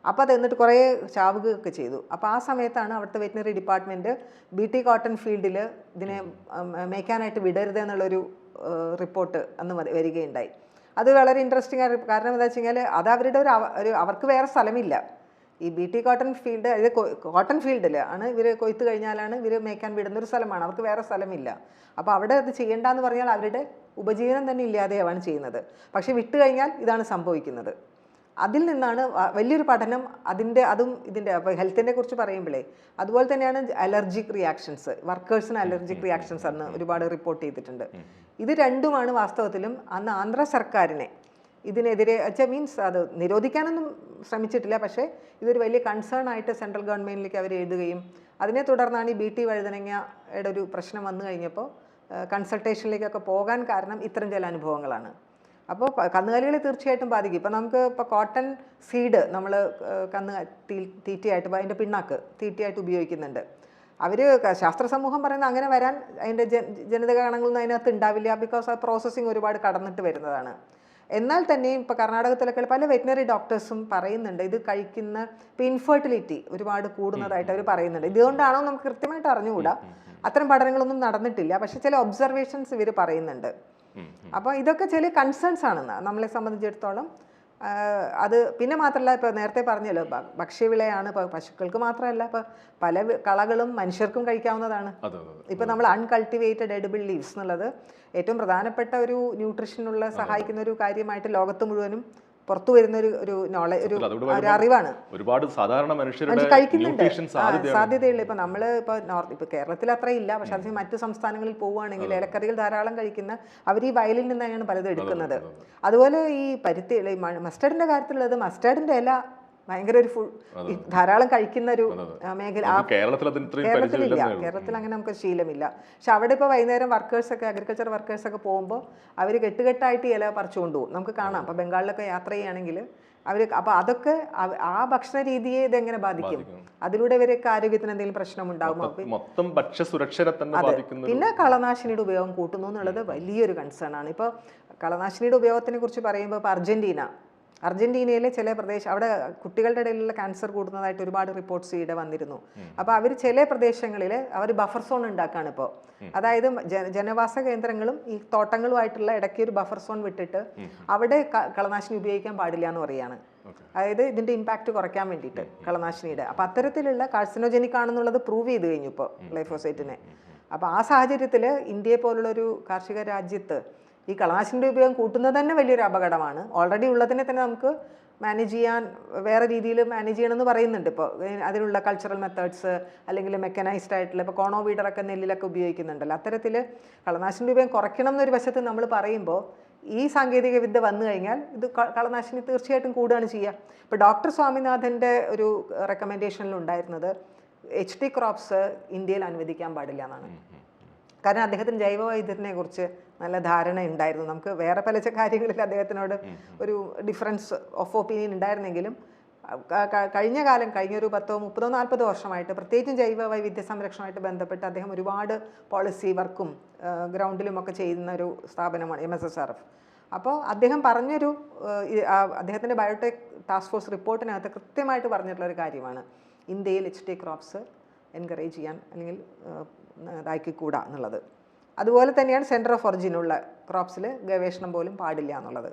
അപ്പോൾ അത് എന്നിട്ട് കുറേ ചാവുകയൊക്കെ ചെയ്തു. അപ്പോൾ ആ സമയത്താണ് അവിടുത്തെ veterinary department B T cotton ഫീൽഡിൽ ഇതിനെ മേയ്ക്കാനായിട്ട് വിടരുത് എന്നുള്ളൊരു റിപ്പോർട്ട് അന്ന് വരികയുണ്ടായി. അത് വളരെ ഇൻട്രസ്റ്റിംഗ് ആയിട്ട് കാരണം എന്താ വെച്ച് കഴിഞ്ഞാൽ അത് അവരുടെ ഒരു അവ- ഒരു അവർക്ക് വേറെ സ്ഥലമില്ല. ഈ ബി ടി കോട്ടൺ ഫീൽഡ് ഇത് കോട്ടൺ ഫീൽഡിൽ ആണ് ഇവർ കൊയ്ത്ത് കഴിഞ്ഞാലാണ് ഇവർ മേയ്ക്കാൻ വിടുന്ന ഒരു സ്ഥലമാണ്. അവർക്ക് വേറെ സ്ഥലമില്ല. അപ്പോൾ അവിടെ അത് ചെയ്യേണ്ടെന്ന് പറഞ്ഞാൽ അവരുടെ ഉപജീവനം തന്നെ ഇല്ലാതെയാവാണ് ചെയ്യുന്നത്. പക്ഷേ വിട്ട് കഴിഞ്ഞാൽ ഇതാണ് സംഭവിക്കുന്നത്. അതിൽ നിന്നാണ് വലിയൊരു പഠനം അതിന്റെ അതും ഇതിന്റെ ഹെൽത്തിനെ കുറിച്ച് പറയുമ്പോഴേ അതുപോലെ തന്നെയാണ് അലർജിക് റിയാക്ഷൻസ് വർക്കേഴ്സിന് അലർജിക് റിയാക്ഷൻസ് അന്ന് ഒരുപാട് റിപ്പോർട്ട് ചെയ്തിട്ടുണ്ട്. ഇത് രണ്ടുമാണ് വാസ്തവത്തിലും അന്ന് ആന്ധ്ര സർക്കാരിനെ ഇതിനെതിരെ വെച്ചാൽ മീൻസ് അത് നിരോധിക്കാനൊന്നും ശ്രമിച്ചിട്ടില്ല പക്ഷേ ഇതൊരു വലിയ കൺസേൺ ആയിട്ട് സെൻട്രൽ ഗവൺമെന്റിലേക്ക് അവർ എഴുതുകയും അതിനെ തുടർന്നാണ് ഈ ബി ടി വഴുതനങ്ങയുടെ ഒരു പ്രശ്നം വന്നു കഴിഞ്ഞപ്പോൾ കൺസൾട്ടേഷനിലേക്കൊക്കെ പോകാൻ കാരണം ഇത്തരം ചില അനുഭവങ്ങളാണ്. അപ്പോൾ കന്നുകാലികളെ തീർച്ചയായിട്ടും ബാധിക്കും. ഇപ്പം നമുക്ക് ഇപ്പോൾ കോട്ടൺ സീഡ് നമ്മൾ കന്ന് തീ- തീറ്റയായിട്ട് അതിന്റെ പിണ്ണാക്ക് തീറ്റയായിട്ട് ഉപയോഗിക്കുന്നുണ്ട്. അവർ ശാസ്ത്ര സമൂഹം പറയുന്നത് അങ്ങനെ വരാൻ അതിന്റെ ജനിതക ഗണങ്ങളൊന്നും അതിനകത്ത് ഉണ്ടാവില്ല ബിക്കോസ് ആ പ്രോസസ്സിങ് ഒരുപാട് കടന്നിട്ട് വരുന്നതാണ്. എന്നാൽ തന്നെയും ഇപ്പോൾ കർണാടകത്തിലൊക്കെ പല വെറ്റിനറി ഡോക്ടേഴ്സും പറയുന്നുണ്ട് ഇത് കഴിക്കുന്ന ഇപ്പോൾ ഇൻഫെർട്ടിലിറ്റി ഒരുപാട് കൂടുന്നതായിട്ട് അവർ പറയുന്നുണ്ട്. ഇതുകൊണ്ടാണോ നമുക്ക് കൃത്യമായിട്ട് അറിഞ്ഞുകൂടാ? അത്തരം പഠനങ്ങളൊന്നും നടന്നിട്ടില്ല. പക്ഷേ ചില ഒബ്സർവേഷൻസ് ഇവർ പറയുന്നുണ്ട്. അപ്പോൾ ഇതൊക്കെ ചില കൺസേൺസ് ആണ് നമ്മളെ സംബന്ധിച്ചിടത്തോളം. അത് പിന്നെ മാത്രമല്ല ഇപ്പോൾ നേരത്തെ പറഞ്ഞല്ലോ ഭക്ഷ്യവിളയാണ് ഇപ്പോൾ പശുക്കൾക്ക് മാത്രമല്ല ഇപ്പോൾ പല കളകളും മനുഷ്യർക്കും കഴിക്കാവുന്നതാണ്. ഇപ്പോൾ നമ്മൾ അൺകൾട്ടിവേറ്റഡ് എഡിബിൾ ലീവ്സ് എന്നുള്ളത് ഏറ്റവും പ്രധാനപ്പെട്ട ഒരു ന്യൂട്രീഷനുള്ള സഹായിക്കുന്ന ഒരു കാര്യമായിട്ട് ലോകത്ത് മുഴുവനും പുറത്തു വരുന്ന ഒരു ഒരു നോളജ് ഒരു ഒരു അറിവാണ് ഒരുപാട് സാധാരണ മനുഷ്യരുടെ കഴിക്കുന്നുണ്ട്. സാധ്യതയുള്ള. ഇപ്പൊ നമ്മൾ ഇപ്പൊ നോർത്ത് ഇപ്പൊ കേരളത്തിൽ അത്ര ഇല്ല. പക്ഷെ അതിന് മറ്റു സംസ്ഥാനങ്ങളിൽ പോവുകയാണെങ്കിൽ ഇലക്കറികൾ ധാരാളം കഴിക്കുന്ന അവർ ഈ വയലിൽ നിന്ന് തന്നെയാണ് പലതും എടുക്കുന്നത്. അതുപോലെ ഈ പരുത്തി മസ്റ്റേഡിന്റെ കാര്യത്തിലുള്ളത് മസ്റ്റേഡിന്റെ ഇല ഭയങ്കര ഒരു ഫുൾ ധാരാളം കഴിക്കുന്ന ഒരു മേഖല. കേരളത്തിലില്ല. കേരളത്തിൽ അങ്ങനെ നമുക്ക് ശീലമില്ല. പക്ഷെ അവിടെ ഇപ്പോൾ വൈകുന്നേരം വർക്കേഴ്സൊക്കെ അഗ്രികൾച്ചർ വർക്കേഴ്സൊക്കെ പോകുമ്പോൾ അവർ കെട്ടുകെട്ടായിട്ട് ഇല പറിച്ചു കൊണ്ടുപോകും നമുക്ക് കാണാം. അപ്പോൾ ബംഗാളിലൊക്കെ യാത്ര ചെയ്യുകയാണെങ്കിൽ അവർ അപ്പോൾ അതൊക്കെ ആ ഭക്ഷണ രീതിയെ ഇതെങ്ങനെ ബാധിക്കും? അതിലൂടെ ഇവരൊക്കെ ആരോഗ്യത്തിന് എന്തെങ്കിലും പ്രശ്നം ഉണ്ടാകുമോ മൊത്തം ഭക്ഷ്യസുരക്ഷനെ തന്നെ ബാധിക്കുന്ന പിന്നെ കളനാശിനിയുടെ ഉപയോഗം കൂട്ടുന്നു എന്നുള്ളത് വലിയൊരു കൺസേൺ ആണ്. ഇപ്പോൾ കളനാശിനിയുടെ ഉപയോഗത്തിനെ കുറിച്ച് പറയുമ്പോൾ ഇപ്പോൾ അർജന്റീന അർജന്റീനയിലെ ചില പ്രദേശം അവിടെ കുട്ടികളുടെ ഇടയിലുള്ള ക്യാൻസർ കൂടുന്നതായിട്ട് ഒരുപാട് റിപ്പോർട്ട്സ് ഈയിടെ വന്നിരുന്നു. അപ്പോൾ അവർ ചില പ്രദേശങ്ങളിൽ അവർ ബഫർ സോൺ ഉണ്ടാക്കുകയാണ് ഇപ്പോൾ അതായത് ജനവാസ കേന്ദ്രങ്ങളും ഈ തോട്ടങ്ങളുമായിട്ടുള്ള ഇടയ്ക്ക് ഒരു ബഫർ സോൺ വിട്ടിട്ട് അവിടെ കളനാശിനി ഉപയോഗിക്കാൻ പാടില്ല എന്ന് പറയാണ് അതായത് ഇതിന്റെ ഇമ്പാക്റ്റ് കുറയ്ക്കാൻ വേണ്ടിയിട്ട് കളനാശിനിയുടെ. അപ്പോൾ അത്തരത്തിലുള്ള കാർസിനോജനിക് ആണെന്നുള്ളത് പ്രൂവ് ചെയ്ത് കഴിഞ്ഞു ഇപ്പോൾ ലൈഫോസൈറ്റിനെ അപ്പോൾ ആ സാഹചര്യത്തിൽ ഇന്ത്യയെ പോലുള്ളൊരു കാർഷിക രാജ്യത്ത് ഈ കളനാശിന്റെ ഉപയോഗം കൂട്ടുന്നത് തന്നെ വലിയൊരു അപകടമാണ്. ഓൾറെഡി ഉള്ളതിനെ തന്നെ നമുക്ക് മാനേജ് ചെയ്യാൻ വേറെ രീതിയിൽ മാനേജ് ചെയ്യണമെന്ന് പറയുന്നുണ്ട്. ഇപ്പോൾ അതിനുള്ള കൾച്ചറൽ മെത്തേഡ്സ് അല്ലെങ്കിൽ മെക്കനൈസ്ഡ് ആയിട്ടുള്ള ഇപ്പോൾ കോണോ വീടറൊക്കെ നെല്ലിലൊക്കെ ഉപയോഗിക്കുന്നുണ്ടല്ലോ. അത്തരത്തിൽ കളനാശിന്റെ ഉപയോഗം കുറയ്ക്കണം എന്നൊരു വശത്ത് നമ്മൾ പറയുമ്പോൾ ഈ സാങ്കേതിക വിദ്യ വന്നു കഴിഞ്ഞാൽ ഇത് കളനാശിനി തീർച്ചയായിട്ടും കൂടുകയാണ് ചെയ്യുക. ഇപ്പോൾ ഡോക്ടർ സ്വാമിനാഥന്റെ ഒരു റെക്കമെൻഡേഷനിൽ ഉണ്ടായിരുന്നത് എച്ച് ടി ക്രോപ്സ് ഇന്ത്യയിൽ അനുവദിക്കാൻ പാടില്ല എന്നാണ്. കാരണം അദ്ദേഹത്തിന് ജൈവവൈദ്യത്തിനെ കുറിച്ച് നല്ല ധാരണ ഉണ്ടായിരുന്നു. നമുക്ക് വേറെ പല കാര്യങ്ങളിൽ അദ്ദേഹത്തിനോട് ഒരു ഡിഫറൻസ് ഓഫ് ഒപ്പീനിയൻ ഉണ്ടായിരുന്നെങ്കിലും കഴിഞ്ഞ കാലം കഴിഞ്ഞ ഒരു പത്തോ മുപ്പതോ നാൽപ്പതോ വർഷമായിട്ട് പ്രത്യേകിച്ചും ജൈവ വൈവിധ്യ സംരക്ഷണമായിട്ട് ബന്ധപ്പെട്ട് അദ്ദേഹം ഒരുപാട് പോളിസി വർക്കും ഗ്രൗണ്ടിലും ഒക്കെ ചെയ്യുന്ന ഒരു സ്ഥാപനമാണ് M S S R F അപ്പോൾ അദ്ദേഹം പറഞ്ഞൊരു അദ്ദേഹത്തിന്റെ ബയോടെക് ടാസ്ക് ഫോഴ്സ് റിപ്പോർട്ടിനകത്ത് കൃത്യമായിട്ട് പറഞ്ഞിട്ടുള്ള ഒരു കാര്യമാണ്. ഇന്ത്യയിൽ എച്ച് ടി ക്രോപ്സ് എൻകറേജ് ചെയ്യാൻ അല്ലെങ്കിൽ ഇതാക്കിക്കൂടാ എന്നുള്ളത്. അതുപോലെ തന്നെയാണ് സെന്റർ ഓഫ് ഒറിജിനുള്ള ക്രോപ്സിൽ ഗവേഷണം പോലും പാടില്ല എന്നുള്ളത്.